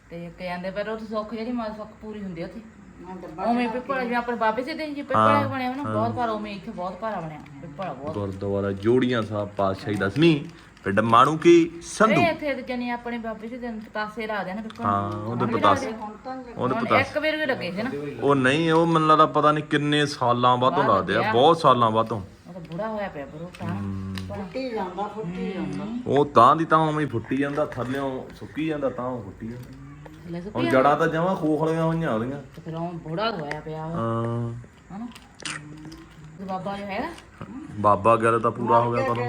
ਤੇ ਕਹਿੰਦੇ ਪਰ ਉੱਥੇ ਸੁੱਖ ਜਿਹੜੀ ਮਾਂ ਸੁੱਖ ਪੂਰੀ ਹੁੰਦੀ ਆ ਉੱਥੇ। ਉਵੇਂ ਪਿੱਪਲ ਜਿਵੇਂ ਆਪਣੇ ਬਾਬੇ ਸੇ ਦੇ ਜੀ ਪਿੱਪਲ ਬਣਿਆ ਹੋਣਾ ਬਹੁਤ ਭਾਰਾ ਉਵੇਂ ਇੱਥੇ ਬਹੁਤ ਭਾਰਾ ਬਣਿਆ ਪਿੱਪਲ ਬਹੁਤ। ਗੁਰਦੁਆਰਾ ਜੋੜੀਆਂ ਸਾਹਿਬ ਪਾਤਸ਼ਾਹੀ ਦਸਵੀਂ ਪਿੰਡ ਮਾਣੂ ਕੀ? ਸੰਧੂ। ਇਹ ਇੱਥੇ ਤੇ ਜਣੀ ਆਪਣੇ ਬਾਬੇ ਸੇ ਦਿਨ ਪਤਾਸੇ ਲਾ ਦੇਣਾ ਪਿੱਪਲ ਹਾਂ ਉਹਦੇ ਪਤਾਸੇ। ਉਹਦੇ ਪਤਾਸੇ। ਇੱਕ ਵਾਰ ਵੀ ਲੱਗੇ ਸੀ ਨਾ। ਉਹ ਨਹੀਂ ਉਹ ਮੈਨੂੰ ਲੱਗਦਾ ਪਤਾ ਨਹੀਂ ਕਿੰਨੇ ਸਾਲਾਂ ਬਾਅਦੋਂ ਲੱਗਦੇ ਆ ਬਹੁਤ ਸਾਲਾਂ ਬਾਅਦੋਂ ਉਹ ਤਾਂ ਬੁੜਾ ਹੋਇਆ ਪਿਆ ਬਰੋ ਤਾਂ ਫੁੱਟੀ ਜਾਂਦਾ ਫੁੱਟੀ ਜਾਂਦਾ। ਉਹ ਤਾਂ ਦੀ ਤਾਂ ਉਵੇਂ ਹੀ ਫੁੱਟੀ ਜਾਂਦਾ ਥੱਲਿਓਂ ਸੁੱਕੀ ਜਾਂਦਾ ਤਾਂ ਉਹ ਫੁੱਟੀ ਜਾਂਦਾ। ਹੁਣ ਜੜਾਂ ਤਾਂ ਜਮਾਂ ਖੋਖਲੀਆਂ ਹੋਈਆਂ ਉਹਦੀਆਂ। ਤੇ ਫਿਰ ਉਹ ਬੁੜਾ ਹੋਇਆ ਪਿਆ ਹਾਂ। ਹਨਾ? ਤੇ ਬਾਬਾ ਜੋ ਹੈਗਾ ਬਾਬਾ ਗੱਲ ਤਾਂ ਪੂਰਾ ਹੋ ਗਿਆ ਕਦੋਂ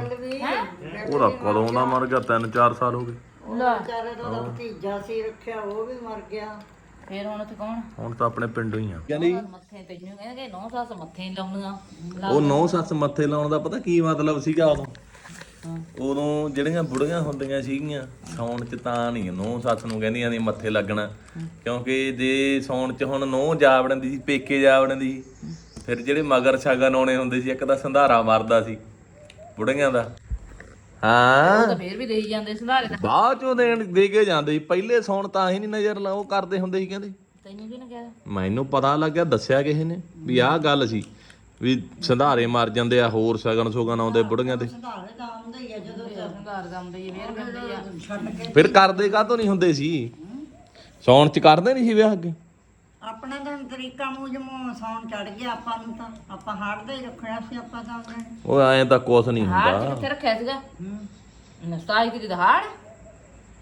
ਉਹਦਾ ਕਦੋਂ ਦਾ ਮਰ ਗਿਆ? 3-4 ਸਾਲ ਹੋ ਗਏ। ਲੈ। ਵਿਚਾਰੇ ਦਾ ਉਹਦਾ ਭਤੀਜਾ ਸੀ ਰੱਖਿਆ ਉਹ ਵੀ ਮਰ ਗਿਆ। ਫਿਰ ਹੁਣ ਉੱਥੇ ਕੌਣ? ਹੁਣ ਤਾਂ ਆਪਣੇ ਪਿੰਡੋਂ ਹੀ ਆ। ਕਹਿੰਦੀ ਮੱਥੇ ਤੇ ਜਿਹਨੂੰ ਕਹਿੰਦੇ ਕਿ ਨੌ ਸੱਸ ਮੱਥੇ ਨਹੀਂ ਲਾਉਣੀਆਂ ਉਹ ਨੌ ਸੱਸ ਮੱਥੇ ਲਾਉਣ ਦਾ ਪਤਾ ਕੀ ਮਤਲਬ ਸੀਗਾ ਉਦੋਂ? ਉਦੋਂ ਜਿਹੜੀਆਂ ਬੁੜੀਆਂ ਹੁੰਦੀਆਂ ਸੀਗੀਆਂ ਸੌਣ ਚ ਤਾਂ ਨਹੀਂ ਨੌ ਸੱਸ ਨੂੰ ਕਹਿੰਦੀਆਂ ਨਹੀਂ ਮੱਥੇ ਲੱਗਣਾ। ਕਿਉਂਕਿ ਜੇ ਸੌਣ ਚ ਹੁਣ ਨੌ ਜਾ ਵੜਦੀ ਸੀ ਪੇਕੇ ਜਾ ਵੜਦੀ ਸੀ ਫਿਰ ਜਿਹੜੇ ਮਗਰ ਛਗਨ ਆਉਣੇ ਹੁੰਦੇ ਸੀ ਇੱਕ ਤਾਂ ਸੰਧਾਰਾ ਮਰਦਾ ਸੀ ਬੁੜੀਆਂ ਦਾ। ਹਾਂ। ਤਾਂ ਫਿਰ ਵੀ ਦੇਈ ਜਾਂਦੇ ਸੰਧਾਰੇ ਦਾ ਬਾਅਦ ਚੋਂ ਦੇਣ ਦੇ ਕੇ ਜਾਂਦੇ ਸੀ। ਪਹਿਲੇ ਸੌਣ ਤਾਂ ਹੀ ਨਹੀਂ ਨਜ਼ਰ ਲਾ ਉਹ ਕਰਦੇ ਹੁੰਦੇ ਸੀ ਕਹਿੰਦੇ। ਤੈਨੂੰ ਕੀ ਨਾ ਕਿਹਾ? ਮੈਨੂੰ ਪਤਾ ਲੱਗਿਆ ਦੱਸਿਆ ਕਿਸੇ ਨੇ ਵੀ ਆਹ ਗੱਲ ਸੀ ਵੀ ਸੰਧਾਰੇ ਮਰ ਜਾਂਦੇ ਆ ਹੋਰ ਸਗਨ ਸੁਗਨ ਆਉਂਦੇ ਬੁੜੀਆਂ ਤੇ ਸੰਧਾਰੇ ਤਾਂ ਆਉਂਦੇ ਹੀ ਆ ਜਦੋਂ ਸੰਧਾਰ ਗਾਉਂਦੇ ਹੀ ਫੇਰ ਗਾਉਂਦੇ ਆ। ਛੱਡ ਕੇ ਫਿਰ ਕਰਦੇ ਕਾਹਤੋਂ ਨਹੀਂ ਹੁੰਦੇ ਸੀ? ਸੌਣ ਚ ਕਰਦੇ ਨਹੀਂ ਸੀ ਵਿਆਹ ਅੱਗੇ? ਆਪਣਾ ਤਾਂ ਤਰੀਕਾ ਮੂਜਮੋਂ ਸੌਣ ਚੜ ਗਿਆ ਆਪਾਂ ਨੂੰ ਤਾਂ। ਆਪਾਂ ਹੜਦੇ ਹੀ ਰੱਖਣਾ ਸੀ ਆਪਾਂ ਤਾਂ ਉਹਨੇ ਉਹ ਐਂ ਤਾਂ ਕੁਛ ਨਹੀਂ ਹਾੜ ਹੁੰਦਾ। ਚ ਕਿੱਥੇ ਰੱਖਿਆ ਸੀਗਾ? ਨਸਤਾਈ ਦੀ ਦਹਾੜ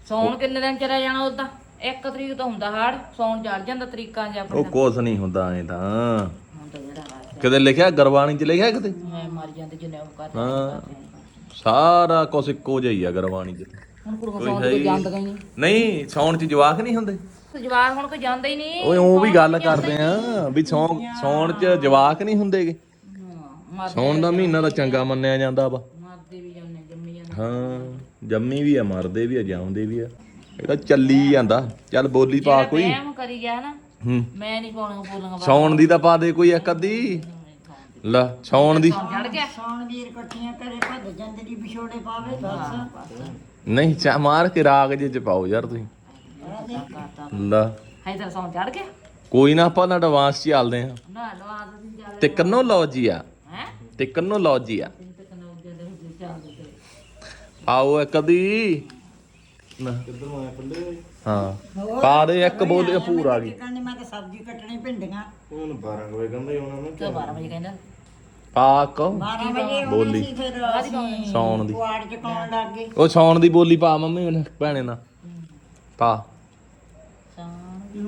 ਸੌਣ ਕਿੰਨੇ ਦਿਨ ਚਲਾ ਜਾਣਾ ਉਦਾਂ? ਇੱਕ ਤਰੀਕ ਤੋਂ ਹੁੰਦਾ ਹਾੜ ਸੌਣ ਚੜ ਜਾਂਦਾ ਤਰੀਕਾਂ ਜੇ ਆਪਣੇ। ਉਹ ਕੁਛ ਨਹੀਂ ਹੁੰਦਾ ਐਂ ਤਾਂ। ਹੁਣ ਤਾਂ ਜਿਹੜਾ ਕਿਤੇ ਲਿਖਿਆ ਗਰਵਾਣੀ ਚ ਲਿਖਿਆ ਕਿਤੇ? ਮੈਂ ਮਰ ਜਾਂਦੇ ਜਿੰਨੇ ਉਹ ਕਰਦੇ ਹਾਂ ਸਾਰਾ ਕੁਛ ਇੱਕੋ ਜਿਹਾ ਹੀ ਆ ਗਰਵਾਣੀ ਚ। ਹੁਣ ਕੁੜੀਆਂ ਸੌਣ ਤੇ ਕੋਈ ਜਾਂਦਾ ਹੀ ਨਹੀਂ। ਨਹੀਂ। ਸੌਣ ਚ ਜਵਾਕ ਨਹੀਂ ਹੁੰਦੇ? ਤੇ ਜਵਾਕ ਹੁਣ ਕੋਈ ਜਾਂਦਾ ਹੀ ਨਹੀਂ। ਓਏ ਉਹ ਵੀ ਗੱਲ ਕਰਦੇ ਆ। ਵੀ ਸੌਣ ਸੌਣ ਚ ਜਵਾਕ ਨਹੀਂ ਹੁੰਦੇਗੇ। ਸੌਣ ਦਾ ਮਹੀਨਾ ਤਾਂ ਚੰਗਾ ਮੰਨਿਆ ਜਾਂਦਾ ਵਾ। ਮਰਦੇ ਵੀ ਜਾਂਦੇ ਜੰਮੀ ਜਾਂਦੇ ਹਾਂ ਜੰਮੀ ਵੀ ਆ ਮਰਦੇ ਵੀ ਆ ਜਾਉਂਦੇ ਵੀ ਆ। ਇਹ ਤਾਂ ਚੱਲੀ ਜਾਂਦਾ। ਚੱਲ ਬੋਲੀ ਪਾ ਕੋਈ। ਵਹਿਮ ਕਰੀ ਗਿਆ ਨਾ ਹੂੰ। ਮੈਂ ਨਹੀਂ ਪਾਉਣਾ ਬੋਲਾਂਗਾ ਸੌਣ ਦੀ ਤਾਂ ਪਾ ਦੇ ਕੋਈ ਇੱਕ ਅੱਧੀ। ਲੈ ਸੌਣ ਦੀ। ਚੜ ਗਿਆ। ਸੌਣ ਵੀਰ ਇਕੱਠੀਆਂ ਕਰੇ ਭੱਜ ਜਾਂਦੇ ਦੀ ਵਿਛੋੜੇ ਪਾਵੇ ਬਸ। ਨਹੀਂ ਚਾ ਮਾਰ ਕੇ ਰਾਗ ਜੇ ਚ ਪਾਓ ਯਾਰ ਤੁਸੀਂ। ਲੈ। ਹੈ ਤਾਂ ਸੌਣ ਚੜ ਗਿਆ। ਕੋਈ ਨਾ ਆਪਾਂ ਨਾ ਐਡਵਾਂਸ ਚ ਚੱਲਦੇ ਆ ਨਾ ਲਵਾ ਤੇ ਕੰਨੋ ਲੌਜੀ ਆ। ਹੈ? ਤੇ ਕੰਨੋ ਲੌਜੀ ਆ। ਤੇ ਕਨੋ ਦੇ ਦੇ ਚੱਲ ਦੇ ਆਓ ਇੱਕ ਨਾ। ਹਾਂ। ਪਾ ਦੇ ਇੱਕ ਬੋਲੇ ਪੂਰਾ ਗਈ। ਕਹਿੰਦੇ ਮੈਂ ਤਾਂ ਸਬਜ਼ੀ ਕੱਟਣੀ ਭਿੰਡੀਆਂ। ਹੁਣ 12 ਵਜੇ ਕਹਿੰਦੇ ਉਹਨਾਂ ਨੂੰ ਕਿ 12 ਵਜੇ ਕਹਿੰਦਾ? ਪਾਕ। 12 ਵਜੇ ਬੋਲੀ। ਸੀ ਸੌਣ ਦੀ। ਕੁਆੜ ਚ ਪਾਉਣ ਲੱਗ ਗਏ? ਉਹ ਸੌਣ ਦੀ ਬੋਲੀ ਪਾ ਮੰਮੀ ਉਹਨੇ ਭੈਣੇ ਨਾਲ। ਪਾ।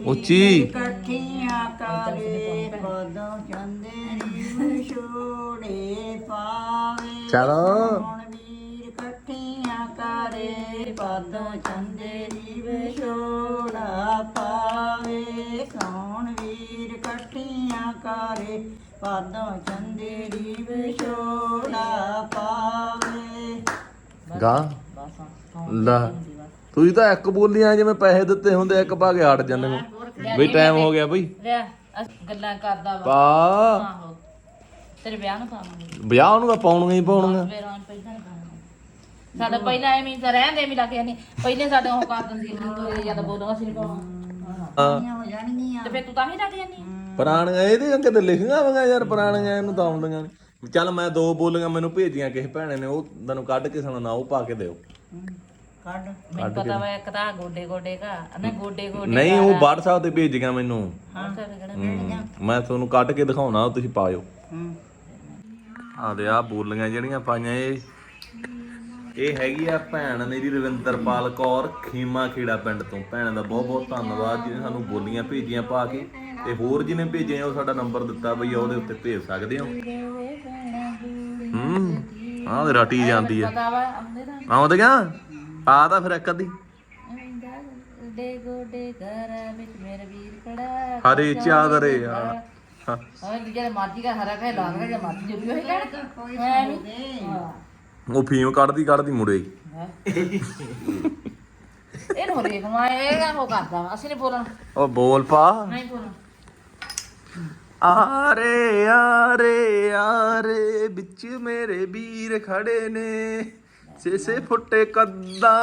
ਉੱਚੀ। ਇਕੱਠੀਆਂ ਕਰੇ ਪਦੋਂ ਚੰਦੇਰੀ ਵਿਛੋੜੇ ਪਾਵੇ। ਚਲੋ। ਸੌਣ ਵੀਰ ਇਕੱਠੀਆਂ ਕਰੇ ਪਦੋਂ ਚੰਦੇਰੀ ਵਿਛੋੜਾ ਪਾਵੇ। ਸੌਣ ਵੀਰ ਇਕੱਠੀਆਂ ਕਰੇ ਪਦੋਂ ਚੰਦੇਰੀ ਵਿਛੋੜਾ ਪਾਵੇ। ਗਾ। ਲੈ। ਤੁਸੀਂ ਤਾਂ ਇੱਕ ਬੋਲੀਆਂ ਜਿਵੇਂ ਪੈਸੇ ਦਿੱਤੇ ਹੁੰਦੇ ਇੱਕ ਪਾ ਕੇ ਹਟ ਜਾਂਦੇ ਹੋ। ਬਈ ਟਾਈਮ ਹੋ ਗਿਆ ਬਈ। ਲੈ ਅਸ- ਗੱਲਾਂ ਕਰਦਾ ਵਾ। ਪਾ। ਆਹੋ। ਤੇਰੇ ਵਿਆਹ ਨੂੰ ਪਾਵਾਂਗੇ। ਵਿਆਹ ਨੂੰ ਤਾਂ ਪਾਉਣੀਆਂ ਹੀ ਪਾਉਣੀਆਂ। ਮੇਰਾ ਹੁਣ ਪਹਿਲਾਂ ਨਹੀਂ ਪਾਉਣਾ ਸਾਡਾ ਪਹਿਲਾਂ ਐਵੇਂ ਹੀ ਤਾਂ ਰਹਿੰਦੇ ਵੀ ਲੱਗੇ ਨਹੀਂ ਪਹਿਲੇ ਸਾਡੇ ਉਹ ਕਰ ਦਿੰਦੀ ਸੀ ਜਾਂ ਤਾਂ ਬੋਲੋ ਅਸੀਂ ਨਹੀਂ ਪਾਉਣਾ। ਹਾਂ। ਤੇ ਫੇਰ ਤੂੰ ਤਾਂ ਹੀ ਲੱਗ ਜਾਂਦੀ। ਪੁਰਾਣੀਆਂ ਇਹਦੇ ਅੱਗੇ ਤੇ ਲਿਖੀਆਂ ਵਗਾ ਯਾਰ ਪੁਰਾਣੀਆਂ ਇਹਨੂੰ ਤਾਂ ਆਉਂਦੀਆਂ ਨੀ। ਚੱਲ ਮੈਂ ਦੋ ਬੋਲੀਆਂ ਮੈਨੂੰ ਭੇਜੀਆਂ ਕਿਸੇ ਭੈਣੇ ਨੇ ਉਹ ਤੈਨੂੰ ਕੱਢ ਕੇ ਸੁਣਾ ਉਹ ਪਾ ਕੇ ਦਿਓ। ਕੱਢ। ਮੈਨੂੰ ਪਤਾ ਵਾ ਇੱਕ ਤਾਂ ਗੋਡੇ ਗੋਡੇ ਕਾ ਨਾ ਗੋਡੇ ਗੋਡੇ ਨਹੀਂ ਉਹ WhatsApp ਤੇ ਮੈਨੂੰ। ਹਾਂ। ਤੇ ਕਿਹੜਾ ਹਮ, ਮੈਂ ਤੁਹਾਨੂੰ ਕੱਢ ਕੇ ਦਿਖਾਉਣਾ ਉਹ ਤੁਸੀਂ ਪਾਇਓ। ਆ ਦੇ ਆ ਬੋਲੀਆਂ ਜਿਹੜੀਆਂ ਪਾਈਆਂ ਇਹ ਇਹ ਹੈਗੀ ਆ ਭੈਣ ਮੇਰੀ ਰਵਿੰਦਰਪਾਲ ਕੌਰ ਖੀਮਾ ਖੇੜਾ ਪਿੰਡ ਤੋਂ। ਭੈਣ ਦਾ ਬਹੁਤ ਬਹੁਤ ਧੰਨਵਾਦ ਜਿਹਨੇ ਸਾਨੂੰ ਬੋਲੀਆਂ ਭੇਜੀਆਂ ਪਾ ਕੇ। ਤੇ ਹੋਰ ਜਿਹਨੇ ਭੇਜੇ ਉਹ ਸਾਡਾ ਨੰਬਰ ਦਿੱਤਾ ਬਈ ਉਹਦੇ ਉੱਤੇ ਭੇਜ ਸਕਦੇ ਹੋ। ਹੂੰ ਆਹ ਤੇ ਰਟੀ ਜਾਂਦੀ ਵਾ ਆਉਂਦੇ ਆਉਂਦੀਆਂ ਪਾ ਤਾਂ ਫਿਰ ਇੱਕ ਅੱਧੀ। ਗੋਡੇ ਗੋਡੇ ਘਰ ਵਿੱਚ ਮੇਰੇ ਵੀਰ ਖੜਾ ਹਰੇ ਚਾਦਰੇ ਯਾਰ ਹਾਂ। ਹਾਂ ਜਿਹੜੇ ਮਰਜ਼ੀ ਦਾ ਹਰਾ ਕਹੇ ਲਾ ਕੇ ਜੇ ਮਰਜ਼ੀ ਜੋ ਵੀ ਹੋਈ ਲੈਣ ਕੋਈ ਉਹ ਫੀਮ ਕੱਢਦੀ ਕੱਢਦੀ ਮੁੜੇ ਇਹਨੂੰ ਰੇਖ ਨੂੰ ਇਹ ਕੰਮ ਉਹ ਕਰਦਾ ਵਾ ਅਸੀਂ ਨਹੀਂ ਬੋਲਣਾ। ਉਹ ਬੋਲ ਪਾ। ਨਹੀਂ ਬੋਲਣਾ। ਆਰੇ ਆਰੇ ਆਰੇ ਵਿੱਚ ਮੇਰੇ ਵੀਰ ਖੜੇ ਨੇ। ਸੇਸੇ ਫੁੱਟੇ ਕੱਦਾ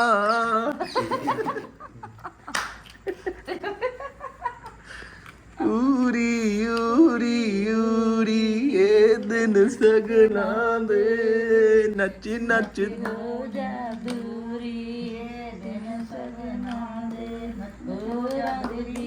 ਉਰੀ ਉਰੀ ਉਰੀ ਇਹ ਦਿਨ ਸਗਨਾਂ ਦੇ। ਨੱਚ ਨੱਚ। ਹੋ ਜਾ ਦੂਰੀ ਇਹ ਦਿਨ ਸਗਨਾ ਦੇ। ਹੋ ਜਾ ਵੀਰੇ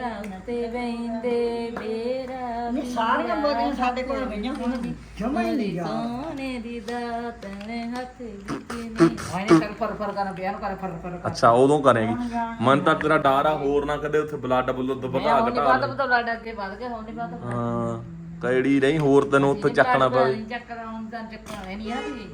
ਕੁੰਡਾ ਉੱਤੇ ਬੈਂਦੇ ਮੇਰਾ ਨਹੀਂ ਸਾਰੀਆਂ ਬੋਲੀਆਂ ਸਾਡੇ ਕੋਲ ਗਈਆਂ ਹੁਣ ਦੀ ਜਮਾ ਹੀ ਨਹੀਂ ਯਾਦ ਸੋਨੇ ਦੀ ਦਾਤ ਨੇ ਹੱਥ ਵਿੱਚ ਨਹੀਂ ਆਇਨੇ ਕਰ ਫਰ ਫਰ ਕਰ ਬਿਆਨ ਕਰ ਫਰ ਫਰ ਕਰ। ਅੱਛਾ ਉਦੋਂ ਕਰੇਗੀ। ਮਨ ਤਾਂ ਤੇਰਾ ਡਰ ਆ ਹੋਰ ਨਾ ਕਦੇ ਉੱਥੇ ਬਲੱਡ ਬੁੱਲਦ ਵਧਾ ਹੁਣ ਨਹੀਂ ਘਟਾ ਬਾਤ ਬਤਾ ਲੱਡ ਅੱਗੇ ਵੱਧ ਗਿਆ ਹੁਣ ਨਹੀਂ ਬਾਤ ਹਾਂ ਕੈੜੀ ਨਹੀਂ ਹੋਰ ਤੈਨੂੰ ਉੱਥੇ ਚੱਕਣਾ ਪਵੇ। ਚੱਕਰ ਹੁਣ ਤਾਂ ਚੱਕਣਾ ਨਹੀਂ ਆ ਵੀ।